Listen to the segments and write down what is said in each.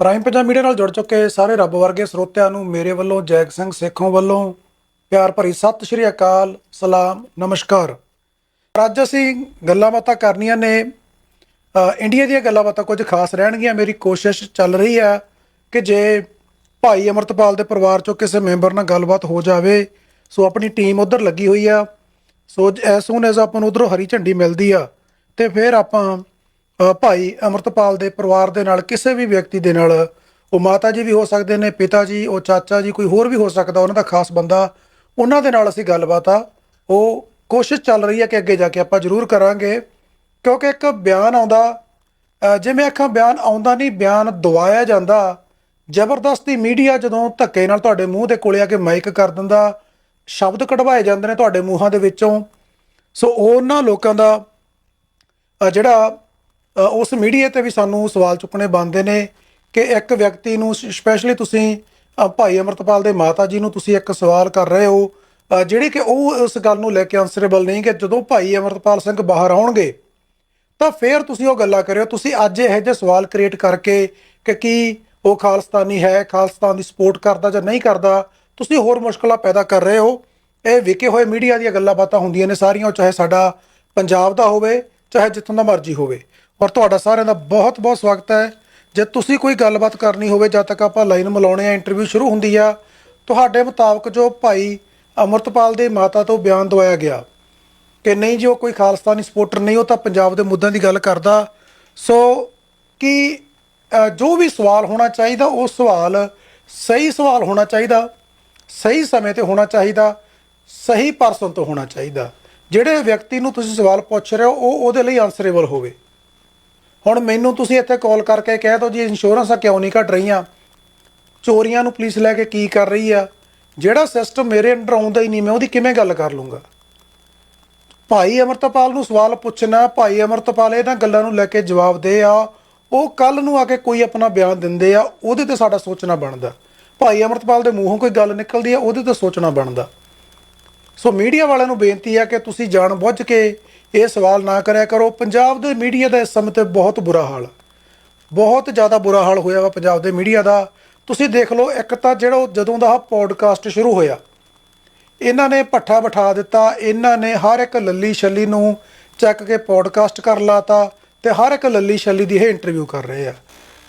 Prime Punjab media ਨਾਲ ਜੁੜ ਚੁੱਕੇ ਸਾਰੇ ਰੱਬ ਵਰਗੇ ਸਰੋਤਿਆਂ ਨੂੰ ਮੇਰੇ ਵੱਲੋਂ ਜੈਗ ਸਿੰਘ ਸੇਖੋਂ ਵੱਲੋਂ ਪਿਆਰ ਭਰੀ ਸਤਿ ਸ਼੍ਰੀ ਅਕਾਲ, ਸਲਾਮ, ਨਮਸਕਾਰ। ਅੱਜ ਅਸੀਂ ਗੱਲਾਂ ਬਾਤਾਂ ਕਰਨੀਆਂ ਨੇ ਇੰਡੀਆ ਦੀਆਂ ਗੱਲਾਂ ਬਾਤਾਂ ਕੁਝ ਖਾਸ ਰਹਿਣਗੀਆਂ। ਮੇਰੀ ਕੋਸ਼ਿਸ਼ ਚੱਲ ਰਹੀ ਆ ਕਿ ਜੇ ਭਾਈ ਅਮਰਤਪਾਲ ਦੇ ਪਰਿਵਾਰ ਚੋਂ ਕਿਸੇ ਮੈਂਬਰ ਨਾਲ ਗੱਲਬਾਤ ਹੋ ਜਾਵੇ, ਸੋ ਆਪਣੀ ਟੀਮ ਉਧਰ ਲੱਗੀ ਹੋਈ ਆ। ਸੋ ਐਸ ਸੂਨ ਐਸ ਆਪਾਂ ਨੂੰ ਉਧਰੋਂ ਹਰੀ ਝੰਡੀ ਮਿਲਦੀ ਆ, ਤੇ ਫਿਰ ਆਪਾਂ ਭਾਈ ਅਮਰਤਪਾਲ ਦੇ ਪਰਿਵਾਰ ਦੇ ਨਾਲ ਕਿਸੇ ਵੀ ਵਿਅਕਤੀ ਦੇ ਨਾਲ ਉਹ ਮਾਤਾ ਜੀ ਵੀ ਹੋ ਸਕਦੇ ਨੇ, ਪਿਤਾ ਜੀ, ਉਹ ਚਾਚਾ ਜੀ, ਕੋਈ ਹੋਰ ਵੀ ਹੋ ਸਕਦਾ, ਉਹਨਾਂ ਦਾ ਖਾਸ ਬੰਦਾ, ਉਹਨਾਂ ਦੇ ਨਾਲ ਅਸੀਂ ਗੱਲਬਾਤ ਆ। ਉਹ ਕੋਸ਼ਿਸ਼ ਚੱਲ ਰਹੀ ਹੈ ਕਿ ਅੱਗੇ ਜਾ ਕੇ ਆਪਾਂ ਜ਼ਰੂਰ ਕਰਾਂਗੇ, ਕਿਉਂਕਿ ਇੱਕ ਬਿਆਨ ਆਉਂਦਾ ਜਿਵੇਂ ਆਖਾਂ ਬਿਆਨ ਆਉਂਦਾ ਨਹੀਂ, ਬਿਆਨ ਦਵਾਇਆ ਜਾਂਦਾ, ਜ਼ਬਰਦਸਤੀ ਮੀਡੀਆ ਜਦੋਂ ਧੱਕੇ ਨਾਲ ਤੁਹਾਡੇ ਮੂੰਹ ਦੇ ਕੋਲੇ ਆ ਕੇ ਮਾਈਕ ਕਰ ਦਿੰਦਾ, ਸ਼ਬਦ ਕਢਵਾਏ ਜਾਂਦੇ ਨੇ ਤੁਹਾਡੇ ਮੂੰਹਾਂ ਦੇ ਵਿੱਚੋਂ, ਸੋ ਉਹਨਾਂ ਲੋਕਾਂ ਦਾ ਜਿਹੜਾ ਉਸ ਮੀਡੀਆ ਤੇ ਵੀ ਸਾਨੂੰ ਸਵਾਲ ਚੁੱਕਣੇ ਬਣਦੇ ਨੇ ਕਿ ਇੱਕ ਵਿਅਕਤੀ ਨੂੰ ਸਪੈਸ਼ਲੀ ਤੁਸੀਂ ਭਾਈ ਅਮਰਤਪਾਲ ਦੇ ਮਾਤਾ ਜੀ ਨੂੰ ਤੁਸੀਂ ਇੱਕ ਸਵਾਲ ਕਰ ਰਹੇ ਹੋ ਅ, ਜਿਹੜੀ ਕਿ ਉਹ ਉਸ ਗੱਲ ਨੂੰ ਲੈ ਕੇ ਆਨਸਰੇਬਲ ਨਹੀਂ ਕਿ ਜਦੋਂ ਭਾਈ ਅਮਰਤਪਾਲ ਸਿੰਘ ਬਾਹਰ ਆਉਣਗੇ ਤਾਂ ਫਿਰ ਤੁਸੀਂ ਉਹ ਗੱਲਾਂ ਕਰਿਓ। ਤੁਸੀਂ ਅੱਜ ਇਹੋ ਜਿਹੇ ਸਵਾਲ ਕ੍ਰੀਏਟ ਕਰਕੇ ਕਿ ਕੀ ਉਹ ਖਾਲਸਤਾਨੀ ਹੈ ਖਾਲਸਤਾਨ ਦੀ ਸਪੋਰਟ ਕਰਦਾ ਜਾਂ ਨਹੀਂ ਕਰਦਾ ਤੁਸੀਂ ਹੋਰ ਮੁਸ਼ਕਲਾਂ ਪੈਦਾ ਕਰ ਰਹੇ ਹੋ। ਇਹ ਵਿਕੇ ਹੋਏ ਮੀਡੀਆ ਦੀਆਂ ਗੱਲਾਂ ਬਾਤਾਂ ਹੁੰਦੀਆਂ ਨੇ ਸਾਰੀਆਂ ਉਹ ਚਾਹੇ ਸਾਡਾ ਪੰਜਾਬ ਦਾ ਹੋਵੇ ਚਾਹੇ ਜਿੱਥੋਂ ਦਾ ਮਰਜ਼ੀ ਹੋਵੇ। ਔਰ ਤੁਹਾਡਾ ਸਾਰਿਆਂ ਦਾ ਬਹੁਤ ਬਹੁਤ ਸਵਾਗਤ ਹੈ। ਜੇ ਤੁਸੀਂ ਕੋਈ ਗੱਲਬਾਤ ਕਰਨੀ ਹੋਵੇ, ਜਦ ਤੱਕ ਆਪਾਂ ਲਾਈਨ ਮਿਲਾਉਣੇ ਆ, ਇੰਟਰਵਿਊ ਸ਼ੁਰੂ ਹੁੰਦੀ ਆ, ਤੁਹਾਡੇ ਮੁਤਾਬਕ ਜੋ ਭਾਈ ਅਮਰਤਪਾਲ ਦੇ ਮਾਤਾ ਤੋਂ ਬਿਆਨ ਦਵਾਇਆ ਗਿਆ ਕਿ ਨਹੀਂ ਜੀ, ਉਹ ਕੋਈ ਖਾਲਸਤਾਨੀ ਸਪੋਰਟਰ ਨਹੀਂ, ਉਹ ਤਾਂ ਪੰਜਾਬ ਦੇ ਮੁੱਦਿਆਂ ਦੀ ਗੱਲ ਕਰਦਾ। ਸੋ ਕਿ ਜੋ ਵੀ ਸਵਾਲ ਹੋਣਾ ਚਾਹੀਦਾ, ਉਹ ਸਵਾਲ ਸਹੀ ਸਵਾਲ ਹੋਣਾ ਚਾਹੀਦਾ, ਸਹੀ ਸਮੇਂ ਤੇ ਹੋਣਾ ਚਾਹੀਦਾ, ਸਹੀ ਪਰਸਨ ਤੋਂ ਹੋਣਾ ਚਾਹੀਦਾ। ਜਿਹੜੇ ਵਿਅਕਤੀ ਨੂੰ ਤੁਸੀਂ ਸਵਾਲ ਪੁੱਛ ਰਹੇ ਹੋ, ਉਹ ਉਹਦੇ ਲਈ ਆਨਸਰੇਬਲ ਹੋਵੇ। ਹੁਣ ਮੈਨੂੰ ਤੁਸੀਂ ਇੱਥੇ ਕਾਲ ਕਰਕੇ ਕਹਿ ਦਿਓ ਜੀ ਇੰਸ਼ੋਰੈਂਸਾਂ ਕਿਉਂ ਨਹੀਂ ਘਟ ਰਹੀਆਂ? ਚੋਰੀਆਂ ਨੂੰ ਪੁਲਿਸ ਲੈ ਕੇ ਕੀ ਕਰ ਰਹੀ ਆ? ਜਿਹੜਾ ਸਿਸਟਮ ਮੇਰੇ ਅੰਡਰ ਆਉਂਦਾ ਹੀ ਨਹੀਂ, ਮੈਂ ਉਹਦੀ ਕਿਵੇਂ ਗੱਲ ਕਰ ਲੂੰਗਾ? ਭਾਈ ਅਮਰਤਪਾਲ ਨੂੰ ਸਵਾਲ ਪੁੱਛਣਾ, ਭਾਈ ਅਮਰਤਪਾਲ ਇਹਨਾਂ ਗੱਲਾਂ ਨੂੰ ਲੈ ਕੇ ਜਵਾਬ ਦੇ ਆ। ਉਹ ਕੱਲ ਨੂੰ ਆ ਕੇ ਕੋਈ ਆਪਣਾ ਬਿਆਨ ਦਿੰਦੇ ਆ, ਉਹਦੇ ਤੇ ਸਾਡਾ ਸੋਚਣਾ ਬਣਦਾ। ਭਾਈ ਅਮਰਤਪਾਲ ਦੇ ਮੂੰਹੋਂ ਕੋਈ ਗੱਲ ਨਿਕਲਦੀ ਆ, ਉਹਦੇ ਤੇ ਸੋਚਣਾ ਬਣਦਾ। ਸੋ ਮੀਡੀਆ ਵਾਲਿਆਂ ਨੂੰ ਬੇਨਤੀ ਆ ਕਿ ਤੁਸੀਂ ਜਾਣ ਬੁੱਝ ਕੇ ਇਹ ਸਵਾਲ ਨਾ ਕਰਿਆ ਕਰੋ। ਪੰਜਾਬ ਦੇ ਮੀਡੀਆ ਦਾ ਇਸ ਸਮੇਂ ਤੇ ਬਹੁਤ ਬੁਰਾ ਹਾਲ। ਬਹੁਤ ਜ਼ਿਆਦਾ ਬੁਰਾ ਹਾਲ ਹੋਇਆ ਵਾ ਪੰਜਾਬ ਦੇ ਮੀਡੀਆ ਦਾ। ਤੁਸੀਂ ਦੇਖ ਲਓ, ਇੱਕ ਤਾਂ ਜਿਹੜਾ ਜਦੋਂ ਦਾ ਪੋਡਕਾਸਟ ਸ਼ੁਰੂ ਹੋਇਆ, ਇਹਨਾਂ ਨੇ ਪੱਠਾ ਬਿਠਾ ਦਿੱਤਾ, ਇਹਨਾਂ ਨੇ ਹਰ ਇੱਕ ਲੱਲੀ ਛੱਲੀ ਨੂੰ ਚੱਕ ਕੇ ਪੋਡਕਾਸਟ ਕਰ ਲਾਤਾ ਤੇ ਹਰ ਇੱਕ ਲੱਲੀ ਛੱਲੀ ਦੀ ਇਹ ਇੰਟਰਵਿਊ ਕਰ ਰਹੇ ਆ।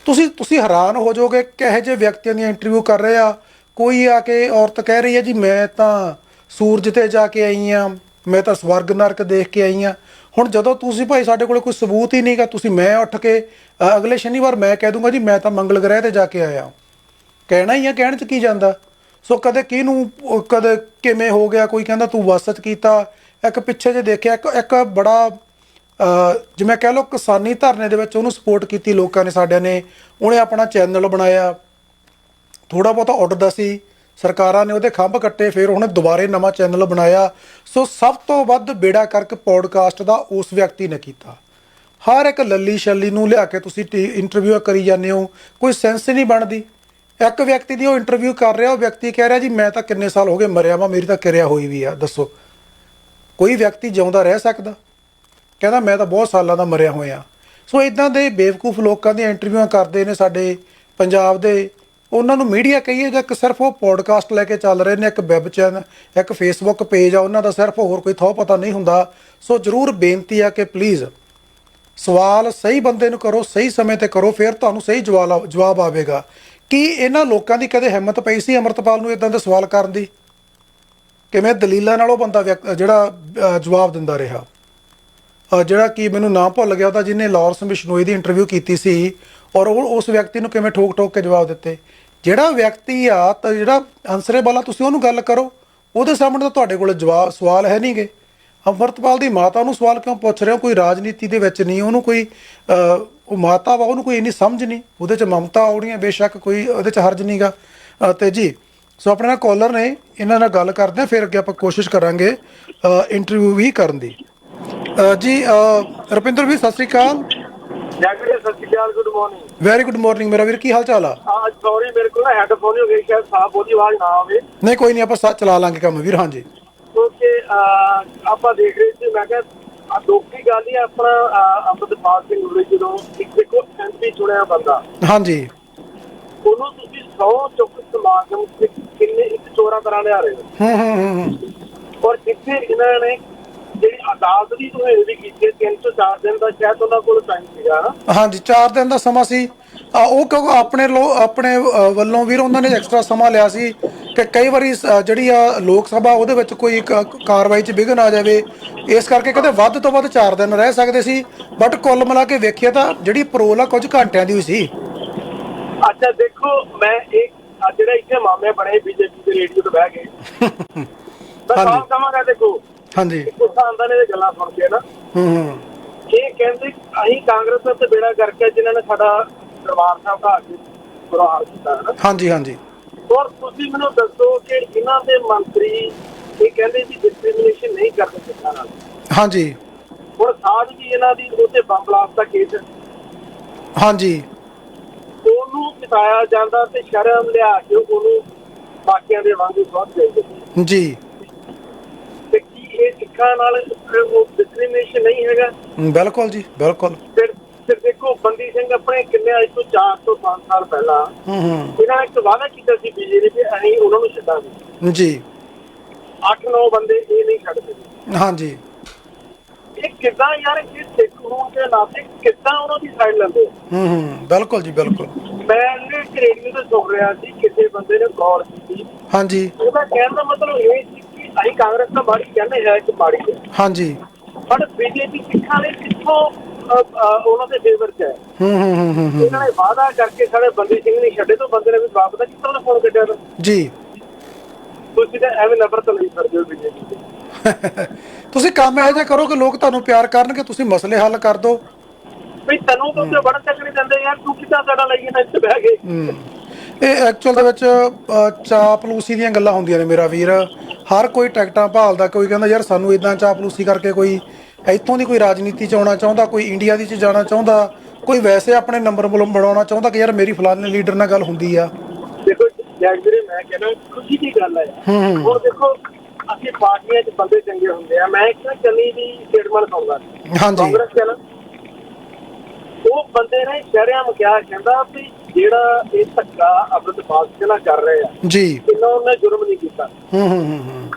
ਤੁਸੀਂ ਤੁਸੀਂ ਹੈਰਾਨ ਹੋ ਜਾਓਗੇ, ਕਿਹੋ ਜਿਹੇ ਵਿਅਕਤੀਆਂ ਦੀਆਂ ਇੰਟਰਵਿਊ ਕਰ ਰਹੇ ਆ। ਕੋਈ ਆ ਕੇ ਔਰਤ ਕਹਿ ਰਹੀ ਹੈ, ਜੀ ਮੈਂ ਤਾਂ ਸੂਰਜ ਤੇ ਜਾ ਕੇ ਆਈ ਆ ਮੈਂ ਤਾਂ ਸਵਰਗ ਨਰਕ ਦੇਖ ਕੇ ਆਈ ਆ ਹੁਣ ਜਦੋਂ ਤੁਸੀਂ ਭਾਈ ਸਾਡੇ ਕੋਲ ਕੋਈ ਸਬੂਤ ਹੀ ਨਹੀਂਗਾ ਤੁਸੀਂ ਮੈਂ ਉੱਠ ਕੇ ਅਗਲੇ ਸ਼ਨੀਵਾਰ ਮੈਂ ਕਹਿ ਦੂੰਗਾ ਜੀ, ਮੈਂ ਤਾਂ ਮੰਗਲ ਗ੍ਰਹਿ ਤੇ ਜਾ ਕੇ ਆਇਆ ਕਹਿਣਾ ਹੀ ਆ, ਕਹਿਣ ਚ ਕੀ ਜਾਂਦਾ? ਸੋ ਕਦੇ ਕਿਹਨੂੰ ਕਦੇ ਕਿਵੇਂ ਹੋ ਗਿਆ, ਕੋਈ ਕਹਿੰਦਾ ਤੂੰ ਵਸਤ ਕੀਤਾ। ਇੱਕ ਪਿੱਛੇ ਜੇ ਦੇਖਿਆ, ਇੱਕ ਇੱਕ ਬੜਾ ਜਿਵੇਂ ਕਹਿ ਲਓ ਕਿਸਾਨੀ ਧਰਨੇ ਦੇ ਵਿੱਚ ਉਹਨੂੰ ਸਪੋਰਟ ਕੀਤੀ ਲੋਕਾਂ ਨੇ, ਸਾਡਿਆਂ ਨੇ। ਉਹਨੇ ਆਪਣਾ ਚੈਨਲ ਬਣਾਇਆ। ਥੋੜਾ ਬਹੁਤਾ ਉੱਡਦਾ ਸੀ। ਸਰਕਾਰਾਂ ਨੇ ਉਹਦੇ ਖੰਭ ਕੱਟੇ, ਫਿਰ ਉਹਨੇ ਦੁਬਾਰੇ ਨਵਾਂ ਚੈਨਲ ਬਣਾਇਆ। ਸੋ ਸਭ ਤੋਂ ਵੱਧ ਬੇੜਾ ਕਰਕੇ ਪੋਡਕਾਸਟ ਦਾ ਉਸ ਵਿਅਕਤੀ ਨੇ ਕੀਤਾ। ਹਰ ਇੱਕ ਲੱਲੀ ਛੱਲੀ ਨੂੰ ਲਿਆ ਕੇ ਤੁਸੀਂ ਇੰਟਰਵਿਊ ਕਰੀ ਜਾਂਦੇ ਹੋ, ਕੋਈ ਸੈਂਸ ਨਹੀਂ ਬਣਦੀ। ਇੱਕ ਵਿਅਕਤੀ ਦੀ ਉਹ ਇੰਟਰਵਿਊ ਕਰ ਰਿਹਾ, ਉਹ ਵਿਅਕਤੀ ਕਹਿ ਰਿਹਾ, ਜੀ, ਮੈਂ ਤਾਂ ਕਿੰਨੇ ਸਾਲ ਹੋ ਗਏ ਮਰਿਆ ਵਾਂ, ਮੇਰੀ ਤਾਂ ਕਿਰਿਆ ਹੋਈ ਵੀ ਆ, ਦੱਸੋ। ਕੋਈ ਵਿਅਕਤੀ ਜਿਉਂਦਾ ਰਹਿ ਸਕਦਾ। ਕਹਿੰਦਾ, ਮੈਂ ਤਾਂ ਬਹੁਤ ਸਾਲਾਂ ਦਾ ਮਰਿਆ ਹੋਇਆ। ਸੋ ਇਦਾਂ ਦੇ ਬੇਵਕੂਫ ਲੋਕਾਂ ਦੀਆਂ ਇੰਟਰਵਿਊਆਂ ਕਰਦੇ ਨੇ ਸਾਡੇ ਪੰਜਾਬ ਦੇ ਉਹਨਾਂ ਨੂੰ ਮੀਡੀਆ ਕਹੀਏ ਜਾਂ ਕਿ ਸਿਰਫ ਉਹ ਪੋਡਕਾਸਟ ਲੈ ਕੇ ਚੱਲ ਰਹੇ ਨੇ, ਇੱਕ ਵੈਬ ਚੈਨਲ ਇੱਕ ਫੇਸਬੁੱਕ ਪੇਜ ਆ, ਉਹਨਾਂ ਦਾ ਸਿਰਫ ਹੋਰ ਕੋਈ ਥੋ ਪਤਾ ਨਹੀਂ ਹੁੰਦਾ। ਸੋ ਜਰੂਰ ਬੇਨਤੀ ਆ ਕਿ ਪਲੀਜ਼ ਸਵਾਲ ਸਹੀ ਬੰਦੇ ਨੂੰ ਕਰੋ, ਸਹੀ ਸਮੇਂ ਤੇ ਕਰੋ, ਫਿਰ ਤੁਹਾਨੂੰ ਸਹੀ ਜਵਾਬ ਜਵਾਬ ਆਵੇਗਾ। ਕੀ ਇਹਨਾਂ ਲੋਕਾਂ ਦੀ ਕਦੇ ਹਿੰਮਤ ਪਈ ਸੀ ਅਮਰਤਪਾਲ ਨੂੰ ਇਦਾਂ ਦੇ ਸਵਾਲ ਕਰਨ ਦੀ? ਕਿਵੇਂ ਦਲੀਲਾਂ ਨਾਲ ਉਹ ਬੰਦਾ ਵਿਅਕ- ਜਿਹੜਾ ਜਵਾਬ ਦਿੰਦਾ ਰਿਹਾ? ਜਿਹੜਾ ਕਿ ਮੈਨੂੰ ਨਾਮ ਭੁੱਲ ਗਿਆ ਉਹਦਾ, ਜਿਹਨੇ ਲਾਰੈਂਸ ਬਿਸ਼ਨੋਈ ਦੀ ਇੰਟਰਵਿਊ ਕੀਤੀ ਸੀ, ਔਰ ਉਹ ਉਸ ਵਿਅਕਤੀ ਨੂੰ ਕਿਵੇਂ ਠੋਕ ਠੋਕ ਕੇ ਜਵਾਬ ਦਿੱਤੇ? ਜਿਹੜਾ ਵਿਅਕਤੀ ਆ ਤਾਂ ਜਿਹੜਾ ਆਨਸਰੇਬਲ ਆ ਤੁਸੀਂ ਉਹਨੂੰ ਗੱਲ ਕਰੋ ਉਹਦੇ ਸਾਹਮਣੇ ਤਾਂ ਤੁਹਾਡੇ ਕੋਲ ਜਵਾਬ ਸਵਾਲ ਹੈ ਨਹੀਂਗੇ ਅਮਰਤਪਾਲ ਦੀ ਮਾਤਾ ਨੂੰ ਸਵਾਲ ਕਿਉਂ ਪੁੱਛ ਰਹੇ ਹੋ? ਕੋਈ ਰਾਜਨੀਤੀ ਦੇ ਵਿੱਚ ਨਹੀਂ ਉਹਨੂੰ ਕੋਈ ਉਹ ਮਾਤਾ ਵਾ ਉਹਨੂੰ ਕੋਈ ਇੰਨੀ ਸਮਝ ਨਹੀਂ। ਉਹਦੇ ਚ ਮਮਤਾ ਆਉਣੀਆਂ ਬੇਸ਼ੱਕ ਕੋਈ ਉਹਦੇ ਚ ਹਰਜ ਨਹੀਂਗਾ ਅ, ਤੇ ਜੀ ਸੋ ਆਪਣੇ ਨਾਲ ਕਾਲਰ ਨੇ ਇਹਨਾਂ ਨਾਲ ਗੱਲ ਕਰਦੇ ਆ ਫਿਰ ਅੱਗੇ ਆਪਾਂ ਕੋਸ਼ਿਸ਼ ਕਰਾਂਗੇ ਇੰਟਰਵਿਊ ਵੀ ਕਰਨ ਦੀ। ਜੀ ਰੁਪਿੰਦਰ ਵੀ ਸਤਿ ਸ੍ਰੀ ਅਕਾਲ। ਜੈਕਟ ਸਤਿ ਸ਼੍ਰੀ ਅਕਾਲ good morning very good morning ਮੇਰਾ ਵੀਰ ਕੀ ਹਾਲ ਚਾਲ ਆ ਅੱਜ ਸੌਰੀ ਮੇਰੇ ਕੋਲ ਨਾ ਹੈੱਡਫੋਨ ਹੋ ਗਏ ਸ਼ਾਇਦ ਸਾਫ਼ ਉਹਦੀ ਆਵਾਜ਼ ਨਾ ਆਵੇ। ਨਹੀਂ ਕੋਈ ਨਹੀਂ ਆਪਾਂ ਸਾ ਚਲਾ ਲਾਂਗੇ ਕੰਮ ਵੀਰ ਹਾਂਜੀ। ਕਿਉਂਕਿ ਅਹ, ਆਪਾਂ ਦੇਖ ਰਹੇ ਸੀ ਮੈਂ ਕਿਹਾ ਆ ਲੋਕੀ ਗੱਲ ਹੀ ਆਪਣਾ ਅਹ, ਅੰਮ੍ਰਿਤਪਾਲ ਸਿੰਘ ਉਰੇ ਜਦੋਂ ਇੱਕ ਦੇਖੋ ਐਮਪੀ ਚੁਣਿਆ ਬੰਦਾ। ਹਾਂਜੀ। ਉਹਨੂੰ ਤੁਸੀਂ 100 ਚੁੱਕ ਸਮਾਗਮ ਕਿੰਨੇ ਇੱਕ ਚੋਰਾ ਤਰ੍ਹਾਂ ਲਿਆ ਰਹੇ ਹੋ? ਹੂੰ ਹੂੰ ਹੂੰ ਹੂੰ। ਔਰ ਜਿੱਥੇ ਇਹਨਾਂ ਨੇ ਜਿਹੜੀ ਅਦਾਲਤ ਦੀ ਦੁਹੇਲ ਵੀ ਕੀਤੀ ਹੈ, ਤਿੰਨ ਤੋਂ ਚਾਰ ਦਿਨ ਦਾ ਸ਼ਾਇਦ ਉਹਨਾਂ ਕੋਲ ਟਾਈਮ ਸੀਗਾ ਹਾਂਜੀ 4 ਦਿਨ ਦਾ ਸਮਾਂ ਸੀ। ਉਹ ਕਿਉਂਕਿ ਆਪਣੇ ਆਪਣੇ ਵੱਲੋਂ ਵੀਰ ਉਹਨਾਂ ਨੇ ਐਕਸਟਰਾ ਸਮਾਂ ਲਿਆ ਸੀ ਕਿ ਕਈ ਵਾਰੀ ਜਿਹੜੀ ਆ ਲੋਕ ਸਭਾ ਉਹਦੇ ਵਿੱਚ ਕੋਈ ਕਾਰਵਾਈ 'ਚ ਵਿਘਨ ਆ ਜਾਵੇ। ਇਸ ਕਰਕੇ ਕਹਿੰਦੇ ਵੱਧ ਤੋਂ ਵੱਧ 4 ਦਿਨ ਰਹਿ ਸਕਦੇ ਸੀ। ਬਟ ਕੁੱਲ ਮਿਲਾ ਕੇ ਵੇਖੀਏ ਤਾਂ ਜਿਹੜੀ ਪਰੋਲ ਆ ਕੁਝ ਘੰਟਿਆਂ ਦੀ ਹੋਈ ਸੀ। ਅੱਛਾ ਦੇਖੋ ਮੈਂ ਇੱਕ ਆਹ ਜਿਹੜਾ ਇੱਥੇ ਮਾਮਲੇ ਬਣੇ ਬੀਜੇਪੀ ਦੇ ਰੇਡੀਓ ਤੇ ਬਹਿ ਗਏ ਹਾਂਜੀ। ਕਹਾਂਗਾ ਦੇਖੋ ਹਾਂਜੀ। ਆਂਦਾ ਨੇ ਇਹ ਗੱਲਾਂ ਸੁਣ ਕੇ ਨਾ। ਹੂੰ ਹੂੰ। ਇਹ ਕਹਿੰਦੇ ਅਸੀਂ ਕਾਂਗਰਸ ਤੇ ਬੇੜਾ ਕਰਕੇ ਜਿਨ੍ਹਾਂ ਨੇ ਸਾਡਾ ਦਰਬਾਰ ਸਾਹਿਬ ਢਾਹ ਕੇ ਬੁਰਾ ਹਾਲ ਕੀਤਾ ਹੈ ਨਾ ਹਾਂਜੀ ਹਾਂਜੀ। ਔਰ ਤੁਸੀਂ ਮੈਨੂੰ ਦੱਸੋ ਕਿ ਇਹਨਾਂ ਦੇ ਮੰਤਰੀ ਇਹ ਕਹਿੰਦੇ ਵੀ ਡਿਸਕ੍ਰਿਮੀਨੇਸ਼ਨ ਨਹੀਂ ਕਰਦੇ ਸਿੱਖਾਂ ਨਾਲ। ਹਾਂਜੀ। ਹੁਣ ਸਾਜ ਵੀ ਇਹਨਾਂ ਦੀ ਉਹਤੇ ਬੰਬ ਬਲਾਸਟ ਦਾ ਕੇਸ। ਹਾਂਜੀ। ਉਹਨੂੰ ਜਿਤਾਇਆ ਜਾਂਦਾ ਤੇ ਸ਼ਰਮ ਲਿਆ ਕੇ ਉਹਨੂੰ ਬਾਕੀਆਂ ਦੇ ਵਾਂਗੂ ਦੇ ਜੀ। ਇਹ ਸਿੱਖਾਂ ਨਾਲ ਉਹ ਡਿਸਕ੍ਰਿਮੀਨੇਸ਼ਨ ਨਹੀਂ ਹੈਗਾ। ਬਿਲਕੁਲ ਜੀ ਬਿਲਕੁਲ। ਫਿਰ ਫਿਰ ਦੇਖੋ ਬੰਦੀ ਸਿੰਘ ਆਪਣੇ ਕਿੰਨੇ ਅੱਜ ਤੋਂ 4 ਤੋਂ 5 ਸਾਲ ਪਹਿਲਾਂ ਹੂੰ ਹੂੰ। ਇਹਨਾਂ ਨੇ ਇੱਕ ਵਾਅਦਾ ਕੀਤਾ ਸੀ ਬੀਜੇਪੀ ਤੇ ਅਸੀਂ ਉਹਨਾਂ ਨੂੰ ਛੱਡਾਂਗੇ। ਜੀ। 8-9 ਬੰਦੇ ਇਹ ਨਹੀਂ ਛੱਡਦੇ। ਹਾਂਜੀ। ਇਹ ਕਿੱਦਾਂ ਯਾਰ ਇਹ ਸਿੱਖ ਹੋਣ ਦੇ ਨਾਤੇ ਕਿੱਦਾਂ ਉਹਨਾਂ ਦੀ ਸਾਈਡ ਲੈਂਦੇ ਆ? ਹੂੰ ਹੂੰ। ਬਿਲਕੁਲ ਜੀ ਬਿਲਕੁਲ। ਮੈਂ ਇਹ ਰੇਡੀਓ ਤੇ ਸੁਣ ਰਿਹਾ ਸੀ ਕਿਸੇ ਬੰਦੇ ਨੇ ਗੌਰ ਕੀਤੀ। ਹਾਂਜੀ। ਉਹਦਾ ਕਹਿਣ ਦਾ ਮਤਲਬ ਇਹ ਸੀ ਅਸੀਂ ਕਾਂਗਰਸ ਤਾਂ ਮਾੜੀ ਕਹਿੰਦੇ ਹੈ ਕਿ ਮਾੜੀ ਹੈ। ਹਾਂਜੀ। ਪਰ ਬੀਜੇਪੀ ਸਿੱਖਾਂ ਨੇ ਕਿੱਥੋਂ ਅ, ਅ, ਉਹਨਾਂ ਦੇ ਫੇਵਰ 'ਚ ਹੈ? ਹੂੰ ਹੂੰ ਹੂੰ ਹੂੰ ਹੂੰ। ਇਹਨਾਂ ਨੇ ਵਾਅਦਾ ਕਰਕੇ ਸਾਡੇ ਬੰਦੀ ਸਿੰਘ ਨਹੀਂ ਛੱਡੇ ਤੋਂ ਬੰਦੇ ਨੇ ਵੀ ਬਾਪ ਦਾ ਤਰ੍ਹਾਂ ਫੋਨ ਕੱਢਿਆ ਤਾਂ? ਜੀ। ਤੁਸੀਂ ਤਾਂ ਐਵੇਂ ਨਫ਼ਰਤ ਲਈ ਫਿਰਦੇ ਹੋ ਬੀਜੇਪੀ ਤੇ। ਤੁਸੀਂ ਕੰਮ ਇਹੋ ਜਿਹਾ ਕਰੋ ਕਿ ਲੋਕ ਤੁਹਾਨੂੰ ਪਿਆਰ ਕਰਨਗੇ ਤੁਸੀਂ ਮਸਲੇ ਹੱਲ ਕਰ ਦਿਓ। ਵੀ ਤੈਨੂੰ ਤਾਂ ਉੱਤੇ ਵੜਨ ਤੱਕ ਨਹੀਂ ਦਿੰਦੇ ਯਾਰ ਤੂੰ ਕਿੱਦਾਂ ਸਾਡਾ ਲਈ ਨਾ ਇੱਥੇ ਬਹਿ ਗਏ ਹੂੰ। ਇਹ ਐਕਚੁਅਲ ਦੇ ਵਿੱਚ ਅ, ਚਾਪਲੂਸੀ ਦੀਆਂ ਗੱਲਾਂ ਹੁੰਦੀਆਂ ਨੇ ਮੇਰਾ ਵੀਰ। ਹਰ ਕੋਈ ਟਿਕਟਾਂ ਭਾਲਦਾ ਕੋਈ ਕਹਿੰਦਾ ਯਾਰ ਸਾਨੂੰ ਇਦਾਂ ਚਾਪਲੂਸੀ ਕਰਕੇ ਕੋਈ ਇੱਥੋਂ ਦੀ ਕੋਈ ਰਾਜਨੀਤੀ ਚ ਆਉਣਾ ਚਾਹੁੰਦਾ ਕੋਈ ਇੰਡੀਆ ਦੀ ਚ ਜਾਣਾ ਚਾਹੁੰਦਾ ਕੋਈ ਵੈਸੇ ਆਪਣੇ ਨੰਬਰ ਬਣਾਉਣਾ ਚਾਹੁੰਦਾ ਕਿ ਯਾਰ ਮੇਰੀ ਫਲਾਣੇ ਲੀਡਰ ਨਾਲ ਗੱਲ ਹੁੰਦੀ ਆ? ਦੇਖੋ ਜੈਕ ਵੀਰੇ ਮੈਂ ਕਹਿੰਦਾ ਖੁਸ਼ੀ ਦੀ ਗੱਲ ਹੈ ਹੂੰ, ਹੂੰ। ਹੁਣ ਦੇਖੋ ਅਸੀਂ ਪਾਰਟੀਆਂ 'ਚ ਬੰਦੇ ਚੰਗੇ ਹੁੰਦੇ ਆ। ਮੈਂ ਇੱਕ ਚੰਨੀ ਦੀ ਸਟੇਟਮੈਂਟ ਸੁਣਦਾ ਸੀ ਹਾਂਜੀ। ਕਾਂਗਰਸ ਨਾ ਉਹ ਬੰਦੇ ਨੇ ਸ਼ਰਿਆਮ ਕਿਹਾ ਕਹਿੰਦਾ ਵੀ ਜਿਹੜਾ ਇਹ ਧੱਕਾ ਅੰਮ੍ਰਿਤਪਾਲ ਸਿੰਘ ਨਾਲ ਕਰ ਰਹੇ ਆ ਜੀ। ਕਿੰਨਾ ਉਹਨੇ ਜੁਰਮ ਨਹੀਂ ਕੀਤਾ। ਹੂੰ ਹੂੰ ਹੂੰ